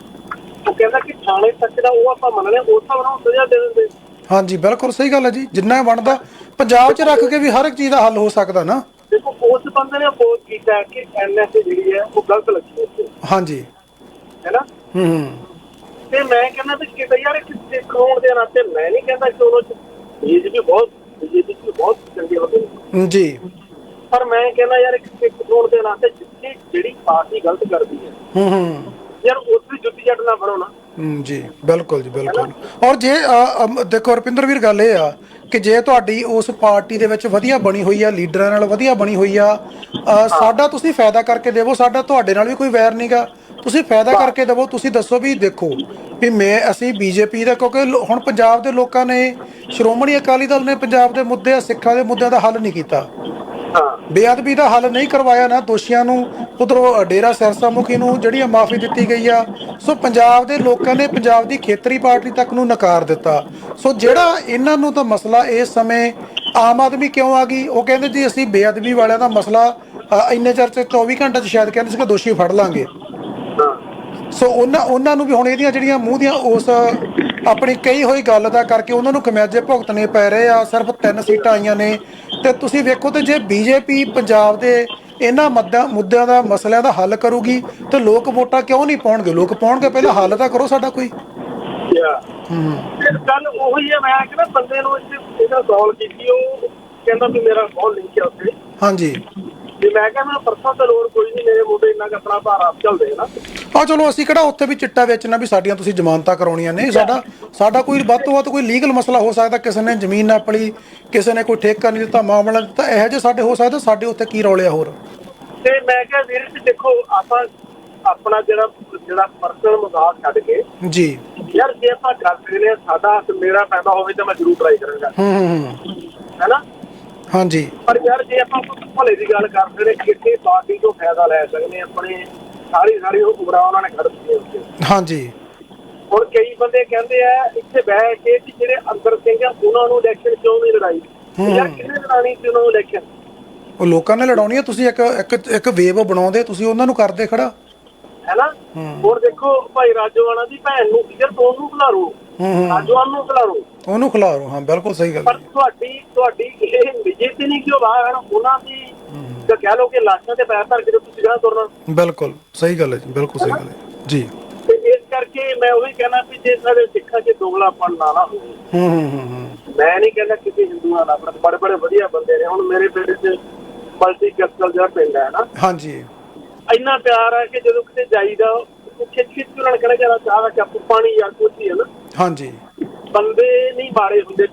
ਉਹ ਕਹਿੰਦਾ ਕਿ ਥਾਣੇ ਤੱਕ ਦਾ ਉਹ ਆਪਾਂ ਮੰਨਣੇ ਉਸ ਹਿਸਾਬ ਨਾਲ ਸਜ਼ਾ ਦੇ ਦਿੰਦੇ। ਹਾਂਜੀ ਬਿਲਕੁਲ ਸਹੀ ਗੱਲ ਹੈ ਜੀ। ਜਿੰਨਾ ਬਣਦਾ ਪੰਜਾਬ 'ਚ ਰੱਖ ਕੇ ਵੀ ਹਰ ਇੱਕ ਚੀਜ਼ ਦਾ ਹੱਲ ਹੋ ਸਕਦਾ ਨਾ। ਦੇਖੋ ਉਸ ਬੰਦੇ ਨੇ ਅਪੋਜ਼ ਕੀਤਾ ਕਿ ਐਨਐਸਏ ਜਿਹੜੀ ਹੈ ਉਹ ਗਲਤ ਲੱਗੀ ਹੈ। ਹਾਂਜੀ। ਹੈ ਨਾ? ਹੂੰ ਹੂੰ। ਤੇ ਮੈਂ ਕਹਿੰਦਾ ਵੀ ਕਿਤੇ ਯਾਰ ਇੱਕ ਸਿੱਖ ਹੋਣ ਦੇ ਨਾਤੇ ਮੈਂ ਨਹੀਂ ਕਹਿੰਦਾ ਕਿ ਉਹਨਾਂ ਚ ਬੀਜੇਪੀ ਬਹੁਤ ਬੀਜੇਪੀ ਚ ਬਹੁਤ ਚੰਗੇ ਹੁੰਦੇ ਨੇ ਜੀ। ਪਰ ਮੈਂ ਕਹਿੰਦਾ ਯਾਰ ਇੱਕ ਸਿੱਖ ਹੋਣ ਦੇ ਨਾਤੇ ਜਿੱਥੇ ਜਿਹੜੀ ਪਾਰਟੀ ਗਲਤ ਕਰਦੀ ਹੈ। ਹੂੰ ਹੂੰ। ਯਾਰ ਉੱਥੇ ਜੁੱਤੀ ਜੱਟ ਨਾ ਫੜੋ ਨਾ। ਜੀ ਬਿਲਕੁਲ ਜੀ ਬਿਲਕੁਲ। ਔਰ ਜੇ ਦੇਖੋ ਰੁਪਿੰਦਰ ਵੀਰ ਗੱਲ ਇਹ ਆ ਕਿ ਜੇ ਤੁਹਾਡੀ ਉਸ ਪਾਰਟੀ ਦੇ ਵਿੱਚ ਵਧੀਆ ਬਣੀ ਹੋਈ ਆ ਲੀਡਰਾਂ ਨਾਲ ਵਧੀਆ ਬਣੀ ਹੋਈ ਆ ਸਾਡਾ ਤੁਸੀਂ ਫਾਇਦਾ ਕਰਕੇ ਦੇਵੋ ਸਾਡਾ ਤੁਹਾਡੇ ਨਾਲ ਵੀ ਕੋਈ ਵੈਰ ਨਹੀਂਗਾ ਤੁਸੀਂ ਫਾਇਦਾ ਕਰਕੇ ਦੇਵੋ ਤੁਸੀਂ ਦੱਸੋ ਵੀ ਦੇਖੋ ਵੀ ਮੈਂ ਅਸੀਂ ਬੀਜੇਪੀ ਦਾ ਕਿਉਂਕਿ ਹੁਣ ਪੰਜਾਬ ਦੇ ਲੋਕਾਂ ਨੇ ਸ਼੍ਰੋਮਣੀ ਅਕਾਲੀ ਦਲ ਨੇ ਪੰਜਾਬ ਦੇ ਮੁੱਦੇ ਸਿੱਖਾਂ ਦੇ ਮੁੱਦਿਆਂ ਦਾ ਹੱਲ ਨਹੀਂ ਕੀਤਾ। ਹਾਂ। ਬੇਅਦਬੀ ਦਾ ਹੱਲ ਨਹੀਂ ਕਰਵਾਇਆ ਨਾ ਦੋਸ਼ੀਆਂ ਨੂੰ ਉਧਰੋਂ ਡੇਰਾ ਸਿਰਸਾ ਮੁਖੀ ਨੂੰ ਜਿਹੜੀ ਆ ਮਾਫੀ ਦਿੱਤੀ ਗਈ ਆ। ਸੋ ਪੰਜਾਬ ਦੇ ਲੋਕਾਂ ਨੇ ਪੰਜਾਬ ਦੀ ਖੇਤਰੀ ਪਾਰਟੀ ਤੱਕ ਨੂੰ ਨਕਾਰ ਦਿੱਤਾ। ਸੋ ਜਿਹੜਾ ਇਹਨਾਂ ਨੂੰ ਤਾਂ ਮਸਲਾ ਇਸ ਸਮੇਂ ਆਮ ਆਦਮੀ ਕਿਉਂ ਆ ਗਈ? ਉਹ ਕਹਿੰਦੇ ਜੀ ਅਸੀਂ ਬੇਅਦਬੀ ਵਾਲਿਆਂ ਦਾ ਮਸਲਾ ਇੰਨੇ ਚਿਰ ਚ 24 ਘੰਟੇ ਚ ਸ਼ਾਇਦ ਕਹਿੰਦੇ ਸੀ ਕਿ ਦੋਸ਼ੀ ਫੜ ਲਾਂਗੇ। ਸੋ ਉਹਨਾਂ ਉਹਨਾਂ ਨੂੰ ਵੀ ਹੁਣ ਇਹਦੀਆਂ ਜਿਹੜੀਆਂ ਮੂੰਹ ਦੀਆਂ ਉਸ ਆਪਣੀ ਕਹੀ ਹੋਈ ਗੱਲ ਦਾ ਕਰਕੇ ਉਹਨਾਂ ਨੂੰ ਖਮਿਆਜੇ ਭੁਗਤਣੇ ਪੈ ਰਹੇ ਆ ਸਿਰਫ ਤਿੰਨ ਸੀਟਾਂ ਆਈਆਂ ਨੇ। ਤੇ ਤੁਸੀਂ ਵੇਖੋ ਤੇ ਜੇ ਬੀਜੇਪੀ ਪੰਜਾਬ ਦੇ ਇਹਨਾਂ ਮੁੱਦਿਆਂ ਮੁੱਦਿਆਂ ਦਾ ਮਸਲਿਆਂ ਦਾ ਹੱਲ ਕਰੂਗੀ ਤੇ ਲੋਕ ਵੋਟਾਂ ਕਿਉਂ ਨਹੀਂ ਪਾਉਣਗੇ? ਲੋਕ ਪਾਉਣਗੇ ਪਹਿਲਾਂ ਹੱਲ ਤਾਂ ਕਰੋ ਸਾਡਾ ਕੋਈ। ਫਿਰ ਗੱਲ ਉਹੀ ਹੈ ਮੈਂ ਕਹਿੰਦਾ ਬੰਦੇ ਨੂੰ ਇਹਦਾ ਕਾਲ ਕੀਤੀ ਉਹ ਕਹਿੰਦਾ ਵੀ ਮੇਰਾ ਕਾਲ ਲਿੰਕ ਹੈ ਉੱਥੇ। ਹਾਂਜੀ। ਵੀ ਮੈਂ ਕਹਿੰਦਾ ਪਰਸੋਂ ਤੇ ਲੋੜ ਕੋਈ ਨਹੀਂ ਮੇਰੇ ਮੁੰਡੇ ਇੰਨਾ ਕੁ ਆਪਣਾ ਭਾਰ ਆਪ ਚੱਲਦੇ ਨਾ। ਆ ਚਲੋ ਅਸੀਂ ਕਿਹੜਾ ਉੱਥੇ ਵੀ ਚਿੱਟਾ ਵੇਚਣਾ ਵੀ ਸਾਡੀਆਂ ਤੁਸੀਂ ਜ਼ਮਾਨਤਾਂ ਕਰਾਉਣੀਆਂ ਨਹੀਂ ਸਾਡਾ ਸਾਡਾ ਕੋਈ ਵੱਧ ਤੋਂ ਵੱਧ ਕੋਈ ਲੀਗਲ ਮਸਲਾ ਹੋ ਸਕਦਾ ਕਿਸੇ ਨੇ ਜ਼ਮੀਨ ਆਪਣੀ ਕਿਸੇ ਨੇ ਕੋਈ ਠੇਕਾ ਨਹੀਂ ਦਿੱਤਾ ਮਾਮਲਾ ਦਿੱਤਾ ਇਹੋ ਜਿਹੇ ਸਾਡੇ ਹੋ ਸਕਦੇ ਸਾਡੇ ਉੱਥੇ ਕੀ ਰੌਲਿਆ ਹੋਰ? ਤੇ ਮੈਂ ਕਿਹਾ ਵੀਰ ਜੀ ਦੇਖੋ ਆਪਾਂ ਆਪਣਾ ਜਿਹੜਾ ਜਿਹੜਾ ਪਰਸਨਲ ਮਜ਼ਾਕ ਛੱਡ ਕੇ ਜੀ। ਯਾਰ ਜੇ ਆਪਾਂ ਗੱਲ ਕਰੀਏ ਸਾਡਾ ਤੇ ਮੇਰਾ ਪੈਦਾ ਹੋਵੇ ਤਾਂ ਮੈਂ ਜ਼ਰੂਰ ਟਰਾਈ ਕਰਾਂਗਾ। ਹੂੰ ਹੂੰ ਹੂੰ। ਹੈਨਾ? ਹਾਂਜੀ। ਪਰ ਯਾਰ ਜੇ ਆਪਾਂ ਭਲੇ ਦੀ ਗੱਲ ਕਰਦੇ ਨੇ ਕਿੱਥੇ ਪਾਰਟੀ ਤੋਂ ਫਾਇਦਾ ਲੈ ਸਕਦੇ ਹਾਂ, ਆਪਣੇ ਸਾਰੀ ਸਾਰੀ ਉਹ ਉਮਰਾਂ ਉਹਨਾਂ ਨੇ ਖੜ ਦਿੱਤੀ ਉੱਤੇ ਹਾਂਜੀ। ਹੁਣ ਕਈ ਬੰਦੇ ਕਹਿੰਦੇ ਆ ਇੱਥੇ ਬਹਿ ਕੇ ਕਿ ਜਿਹੜੇ ਅੰਦਰ ਸਿੰਘ ਆ ਉਹਨਾਂ ਨੂੰ ਇਲੈਕਸ਼ਨ ਕਿਉਂ ਨਹੀਂ ਲੜਾਈ। ਯਾਰ ਕਿਹਨੇ ਲੜਾਣੀ ਸੀ ਉਹਨਾਂ ਨੂੰ ਇਲੈਕਸ਼ਨ ਉਹ ਲੋਕਾਂ ਨੇ ਲੜਾਉਣੀ ਆ ਤੁਸੀਂ ਇੱਕ ਇੱਕ ਇੱਕ ਵੇਵ ਬਣਾਉਂਦੇ ਤੁਸੀਂ ਉਹਨਾਂ ਨੂੰ ਕਰਦੇ ਖੜਾ। ਹੈਨਾ? ਹੋਰ ਦੇਖੋ ਭਾਈ ਰਾਜੋਆਣਾ ਦੀ ਭੈਣ ਨੂੰ ਕਿਹਰ ਤੋਂ ਉਹਨੂੰ ਖਿਲਾਰੋ। ਰਾਜੋਆਣ ਨੂੰ ਖਿਲਾਰੋ। ਉਹਨੂੰ ਖਿਲਾਰੋ ਹਾਂ ਬਿਲਕੁਲ ਸਹੀ ਗੱਲ। ਪਰ ਤੁਹਾਡੀ ਤੁਹਾਡੀ ਇਹ ਨਿਜਤ ਨਹੀਂ ਕਿਉਂ ਬਾਹਰ ਉਹਨਾਂ ਦੀ ਜੇ ਕਹਿ ਲਓ ਕਿ ਲਾਸ਼ਾਂ ਤੇ ਪੈਰ ਧਰ ਕੇ ਤੇ ਤੁਸੀਂ ਗਾਂ ਤੁਰਨਾ। ਬਿਲਕੁਲ ਸਹੀ ਗੱਲ ਹੈ ਜੀ ਬਿਲਕੁਲ ਸਹੀ ਗੱਲ ਹੈ। ਜੀ। ਤੇ ਇਸ ਕਰਕੇ ਮੈਂ ਉਹੀ ਕਹਿਣਾ ਵੀ ਜੇ ਸਾਡੇ ਸਿੱਖਾਂ 'ਚ ਦੋਗਲਾਪਣ ਨਾ ਨਾ ਹੋਵੇ। ਹੂੰ ਹੂੰ ਹੂੰ ਹੂੰ। ਮੈਂ ਨਹੀਂ ਕਹਿੰਦਾ ਕਿਸੇ ਹਿੰਦੂਆਂ ਨਾਲ ਪਰ ਬੜੇ ਬੜੇ ਵਧੀਆ ਬੰਦੇ ਨੇ। ਹੁਣ ਮੇਰੇ ਪਿੰਡ 'ਚ ਮਲਟੀ ਕੈਪੀਟਲ ਜਿਹੜਾ ਪਿੰਡ ਹੈ ਨਾ। ਹਾਂਜੀ। ਇੰਨਾ ਪਿਆਰ ਹੈ ਕਿ ਜਦੋਂ ਕਿਤੇ ਜਾਈਦਾ ਉਹ ਖਿੱਚ ਕੇ ਉਹਨਾਂ ਨੇ ਕਹਿਣਾ ਜਰਾ ਚਾਹ ਦਾ ਕੱਪ ਪਾਣੀ ਜਾਂ ਕੁਛ ਹੀ ਹੈ ਨਾ। ਹਾਂਜੀ। ਬੰਦੇ ਨਹੀਂ ਮਾਰੇ ਹੁੰਦੇ।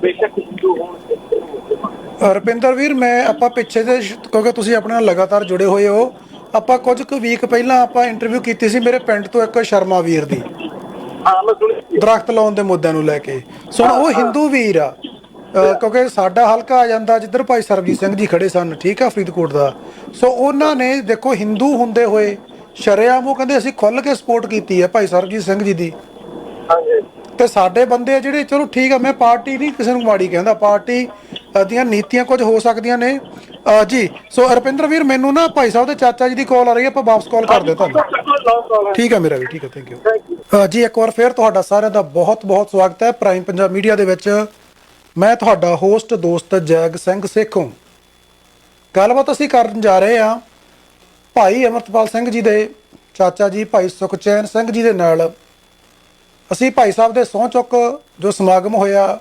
ਬੇਸ਼ੱਕ ਹਿੰਦੂ ਹੋਣ ਸਿੱਖ ਹੋਣ। ਰੁਪਿੰਦਰ ਵੀਰ ਮੈਂ ਆਪਾਂ ਪਿੱਛੇ ਦੇ ਕਿਉਂਕਿ ਤੁਸੀਂ ਆਪਣੇ ਨਾਲ ਲਗਾਤਾਰ ਜੁੜੇ ਹੋਏ ਹੋ ਆਪਾਂ ਕੁਝ ਕੁ ਵੀਕ ਪਹਿਲਾਂ ਆਪਾਂ ਇੰਟਰਵਿਊ ਕੀਤੀ ਸੀ ਮੇਰੇ ਪਿੰਡ ਤੋਂ ਇੱਕ ਸ਼ਰਮਾ ਵੀਰ ਦੀ। ਹਾਂ ਮੈਂ ਸੁਣੀ ਦਰਖਤ ਲਾਉਣ ਦੇ ਮੁੱਦਿਆਂ ਨੂੰ ਲੈ ਕੇ। ਸੋ ਉਹ ਹਿੰਦੂ ਵੀਰ ਆ। ਕਿਉਂਕਿ ਸਾਡਾ ਹਲਕਾ ਆ ਜਾਂਦਾ ਜਿੱਧਰ ਭਾਈ ਸਰਬਜੀਤ ਸਿੰਘ ਜੀ ਖੜੇ ਸਨ ਠੀਕ ਆ ਫਰੀਦਕੋਟ ਦਾ। ਸੋ ਉਹਨਾਂ ਨੇ ਦੇਖੋ ਹਿੰਦੂ ਹੁੰਦੇ ਹੋਏ ਸ਼ਰਿਆਮ ਉਹ ਕਹਿੰਦੇ ਅਸੀਂ ਖੁੱਲ ਕੇ ਸਪੋਰਟ ਕੀਤੀ ਹੈ ਭਾਈ ਸਰਬਜੀਤ ਸਿੰਘ ਜੀ ਦੀ। ਹਾਂਜੀ। ਤੇ ਸਾਡੇ ਬੰਦੇ ਜਿਹੜੇ ਚਲੋ ਠੀਕ ਆ ਮੈਂ ਪਾਰਟੀ ਨਹੀਂ ਕਿਸੇ ਨੂੰ ਮਾੜੀ ਕਹਿੰਦਾ ਪਾਰਟੀ ਅ, ਦੀਆਂ ਨੀਤੀਆਂ ਕੁਝ ਹੋ ਸਕਦੀਆਂ ਨੇ। ਅ, ਜੀ ਸੋ ਰੁਪਿੰਦਰ ਵੀਰ ਮੈਨੂੰ ਨਾ ਭਾਈ ਸਾਹਿਬ ਦੇ ਚਾਚਾ ਜੀ ਦੀ ਕਾਲ ਆ ਰਹੀ ਹੈ ਆਪਾਂ ਵਾਪਸ ਕਾਲ ਕਰਦੇ ਤੁਹਾਨੂੰ। ਠੀਕ ਹੈ ਮੇਰਾ ਵੀ ਠੀਕ ਹੈ ਥੈਂਕ ਯੂ ਜੀ ਇੱਕ ਵਾਰ ਫੇਰ ਤੁਹਾਡਾ ਸਾਰਿਆਂ ਦਾ ਬਹੁਤ-ਬਹੁਤ ਸਵਾਗਤ ਹੈ ਪ੍ਰਾਈਮ ਪੰਜਾਬ ਮੀਡੀਆ ਦੇ ਵਿੱਚ। ਮੈਂ ਤੁਹਾਡਾ ਹੋਸਟ ਦੋਸਤ ਜੈਗ ਸਿੰਘ ਸੇਖੋਂ। ਗੱਲਬਾਤ ਅਸੀਂ ਕਰਨ ਜਾ ਰਹੇ ਹਾਂ ਭਾਈ ਅਮਰਤਪਾਲ ਸਿੰਘ ਜੀ ਦੇ ਚਾਚਾ ਜੀ ਭਾਈ ਸੁਖਚੈਨ ਸਿੰਘ ਜੀ ਦੇ ਨਾਲ। ਅਸੀਂ ਭਾਈ ਸਾਹਿਬ ਦੇ ਸਹੁੰ ਚੁੱਕ ਜੋ ਸਮਾਗਮ ਹੋਇਆ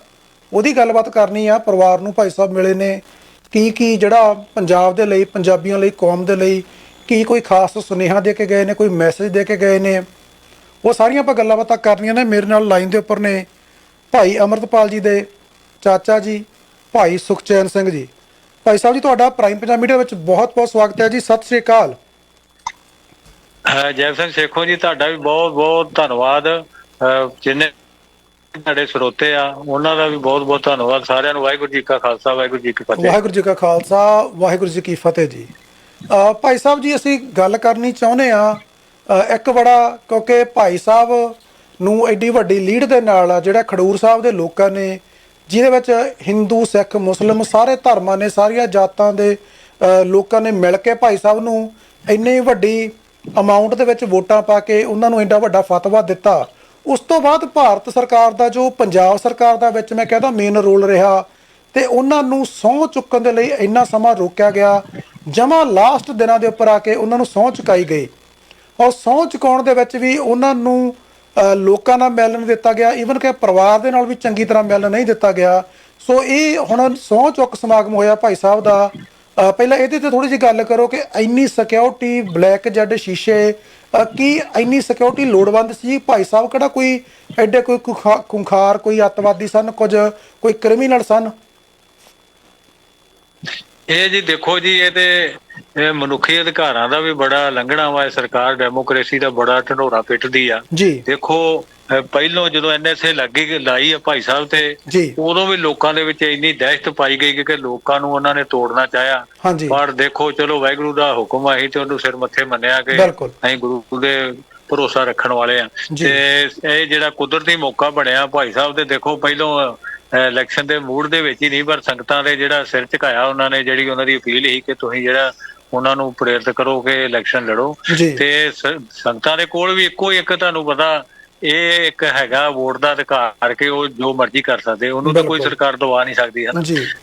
ਉਹਦੀ ਗੱਲਬਾਤ ਕਰਨੀ ਆ, ਪਰਿਵਾਰ ਨੂੰ ਭਾਈ ਸਾਹਿਬ ਮਿਲੇ ਨੇ। ਕੀ ਕੀ ਜਿਹੜਾ ਪੰਜਾਬ ਦੇ ਲਈ, ਪੰਜਾਬੀਆਂ ਲਈ, ਕੌਮ ਦੇ ਲਈ, ਕੀ ਕੋਈ ਖਾਸ ਸੁਨੇਹਾ ਦੇ ਕੇ ਗਏ ਨੇ, ਕੋਈ ਮੈਸੇਜ ਦੇ ਕੇ ਗਏ ਨੇ? ਉਹ ਸਾਰੀਆਂ ਆਪਾਂ ਗੱਲਾਂ ਬਾਤਾਂ ਕਰਨੀਆਂ ਨੇ, ਮੇਰੇ ਨਾਲ ਲਾਈਨ ਦੇ ਉੱਪਰ ਨੇ ਭਾਈ ਅਮਰਤਪਾਲ ਜੀ ਦੇ, ਚਾਚਾ ਜੀ, ਭਾਈ ਸੁਖਚੈਨ ਸਿੰਘ ਜੀ। ਭਾਈ ਸਾਹਿਬ ਜੀ, ਤੁਹਾਡਾ ਪ੍ਰਾਈਮ ਪੰਜਾਬ ਮੀਡੀਆ ਵਿੱਚ ਬਹੁਤ-ਬਹੁਤ ਸਵਾਗਤ ਹੈ ਜੀ, ਸਤਿ ਸ੍ਰੀ ਅਕਾਲ। ਅਹ ਜੈ ਸਿੰਘ ਸੇਖੋ ਜੀ, ਤੁਹਾਡਾ ਵੀ ਬਹੁਤ ਬਹੁਤ ਧੰਨਵਾਦ। ਅਹ ਸਾਡੇ ਸਰੋਤੇ ਆ, ਉਹਨਾਂ ਦਾ ਵੀ ਬਹੁਤ ਬਹੁਤ ਧੰਨਵਾਦ। ਸਾਰਿਆਂ ਨੂੰ ਵਾਹਿਗੁਰੂ ਜੀ ਕਾ ਖਾਲਸਾ, ਵਾਹਿਗੁਰੂ ਜੀ ਕੀ ਫਤਿਹ। ਵਾਹਿਗੁਰੂ ਜੀ ਕਾ ਖਾਲਸਾ, ਵਾਹਿਗੁਰੂ ਜੀ ਕੀ ਫਤਿਹ ਜੀ। ਭਾਈ ਸਾਹਿਬ ਜੀ, ਅਸੀਂ ਗੱਲ ਕਰਨੀ ਚਾਹੁੰਦੇ ਆ। ਇੱਕ ਬੜਾ ਕਿਉਂਕਿ ਭਾਈ ਸਾਹਿਬ ਨੂੰ ਐਡੀ ਵੱਡੀ ਲੀਡ ਦੇ ਨਾਲ ਜਿਹੜਾ ਖਡੂਰ ਸਾਹਿਬ ਦੇ ਲੋਕਾਂ ਨੇ, ਜਿਹਦੇ ਵਿੱਚ ਹਿੰਦੂ, ਸਿੱਖ, ਮੁਸਲਮ ਸਾਰੇ ਧਰਮਾਂ ਨੇ, ਸਾਰੀਆਂ ਜਾਤਾਂ ਦੇ ਲੋਕਾਂ ਨੇ ਮਿਲ ਕੇ ਭਾਈ ਸਾਹਿਬ ਨੂੰ ਇੰਨੀ ਵੱਡੀ ਅਮਾਉਂਟ ਦੇ ਵਿੱਚ ਵੋਟਾਂ ਪਾ ਕੇ ਉਹਨਾਂ ਨੂੰ ਐਡਾ ਵੱਡਾ ਫਤਵਾ ਦਿੱਤਾ। ਉਸ ਤੋਂ ਬਾਅਦ ਭਾਰਤ ਸਰਕਾਰ ਦਾ, ਜੋ ਪੰਜਾਬ ਸਰਕਾਰ ਦਾ, ਵਿੱਚ ਮੈਂ ਕਹਿੰਦਾ ਮੇਨ ਰੋਲ ਰਿਹਾ ਤੇ ਉਹਨਾਂ ਨੂੰ ਸਹੁੰ ਚੁੱਕਣ ਦੇ ਲਈ ਇੰਨਾ ਸਮਾਂ ਰੋਕਿਆ ਗਿਆ। ਜਮਾ ਲਾਸਟ ਦਿਨਾਂ ਦੇ ਉੱਪਰ ਆ ਕੇ ਉਹਨਾਂ ਨੂੰ ਸਹੁੰ ਚੁਕਾਈ ਗਈ। ਔਰ ਸਹੁੰ ਚੁਕਾਉਣ ਦੇ ਵਿੱਚ ਵੀ ਉਹਨਾਂ ਨੂੰ ਲੋਕਾਂ ਨਾਲ ਮਿਲਣ ਦਿੱਤਾ ਗਿਆ। ਈਵਨ ਕਿ ਪਰਿਵਾਰ ਦੇ ਨਾਲ ਵੀ ਚੰਗੀ ਤਰ੍ਹਾਂ ਮਿਲਣ ਨਹੀਂ ਦਿੱਤਾ ਗਿਆ। ਸੋ ਇਹ ਹੁਣ ਸਹੁੰ ਚੁੱਕ ਸਮਾਗਮ ਹੋਇਆ ਭਾਈ ਸਾਹਿਬ ਦਾ। ਪਹਿਲਾਂ ਇਹਦੇ ਤੇ ਥੋੜੀ ਜਿਹੀ ਗੱਲ ਕਰੋ ਕਿ ਇੰਨੀ ਸਿਕਿਉਰਿਟੀ ਬਲੈਕ ਜੈਡ ਸ਼ੀਸ਼ੇ ਕੀ ਇੰਨੀ ਸਿਕਿਉਰਿਟੀ ਲੋੜਵੰਦ ਸੀ? ਭਾਈ ਸਾਹਿਬ ਕਿਹੜਾ ਕੋਈ ਐਡੇ ਕੋਈ ਖੁਖਾ- ਖੁੰਖਾਰ ਕੋਈ ਅੱਤਵਾਦੀ ਸਨ ਕੁਝ ਕੋਈ ਕ੍ਰਿਮੀਨਲ ਸਨ? ਇਹ ਜੀ ਦੇਖੋ ਜੀ ਇਹ ਤੇ ਮਨੁੱਖੀ ਅਧਿਕਾਰਾਂ ਦਾ ਵੀ ਬੜਾ ਲੰਘਣਾ ਵਾ ਸਰਕਾਰ ਡੈਮੋਕ੍ਰੇਸੀ ਦਾ ਬੜਾ ਢੰਡੋਰਾ ਪਿੱਟਦੀ ਆ। ਜੀ। ਦੇਖੋ ਪਹਿਲੋਂ ਜਦੋਂ ਐਨਐਸਏ ਲੱਗੀ ਲਾਈ ਆ ਭਾਈ ਸਾਹਿਬ ਤੇ ਉਦੋਂ ਵੀ ਲੋਕਾਂ ਦੇ ਵਿੱਚ ਇੰਨੀ ਦਹਿਸ਼ਤ ਪਾਈ ਗਈ ਕਿ ਲੋਕਾਂ ਨੂੰ ਉਹਨਾਂ ਨੇ ਤੋੜਨਾ ਚਾਹਿਆ ਪਰ ਦੇਖੋ ਚਲੋ ਵਾਹਿਗੁਰੂ ਦਾ ਹੁਕਮ ਆਹੀ ਤੇ ਉਹਨੂੰ ਸਿਰ ਮੱਥੇ ਮੰਨਿਆ ਕਿ। ਅਸੀਂ ਗੁਰੂ ਦੇ ਭਰੋਸਾ ਰੱਖਣ ਵਾਲੇ ਆ। ਤੇ ਇਹ ਜਿਹੜਾ ਕੁਦਰਤੀ ਮੌਕਾ ਬਣਿਆ ਭਾਈ ਸਾਹਿਬ ਦੇ ਦੇਖੋ ਪਹਿਲੋਂ ਇਲੈਕਸ਼ਨ ਦੇ ਮੂਡ ਦੇ ਵਿੱਚ ਹੀ ਨਹੀਂ ਪਰ ਸੰਗਤਾਂ ਦੇ ਜਿਹੜਾ ਸਿਰ ਝੁਕਾਇਆ ਉਹਨਾਂ ਨੇ ਜਿਹੜੀ ਉਹਨਾਂ ਦੀ ਅਪੀਲ ਸੀ ਕਿ ਤੁਸੀਂ ਜਿਹੜਾ ਉਹਨਾਂ ਨੂੰ ਪ੍ਰੇਰਿਤ ਕਰੋ ਕਿ ਇਲੈਕਸ਼ਨ ਲੜੋ। ਤੇ ਸੰਗਤਾਂ ਦੇ ਕੋਲ ਵੀ ਇੱਕੋ ਇੱਕ ਤੁਹਾਨੂੰ ਪਤਾ ਇਹ ਇੱਕ ਹੈਗਾ ਵੋਟ ਦਾ ਅਧਿਕਾਰ ਕਿ ਉਹ ਜੋ ਮਰਜ਼ੀ ਕਰ ਸਕਦੇ ਉਹਨੂੰ ਤਾਂ ਕੋਈ। ਸਰਕਾਰ ਦਵਾ ਨਹੀਂ ਸਕਦੀ ਹੈ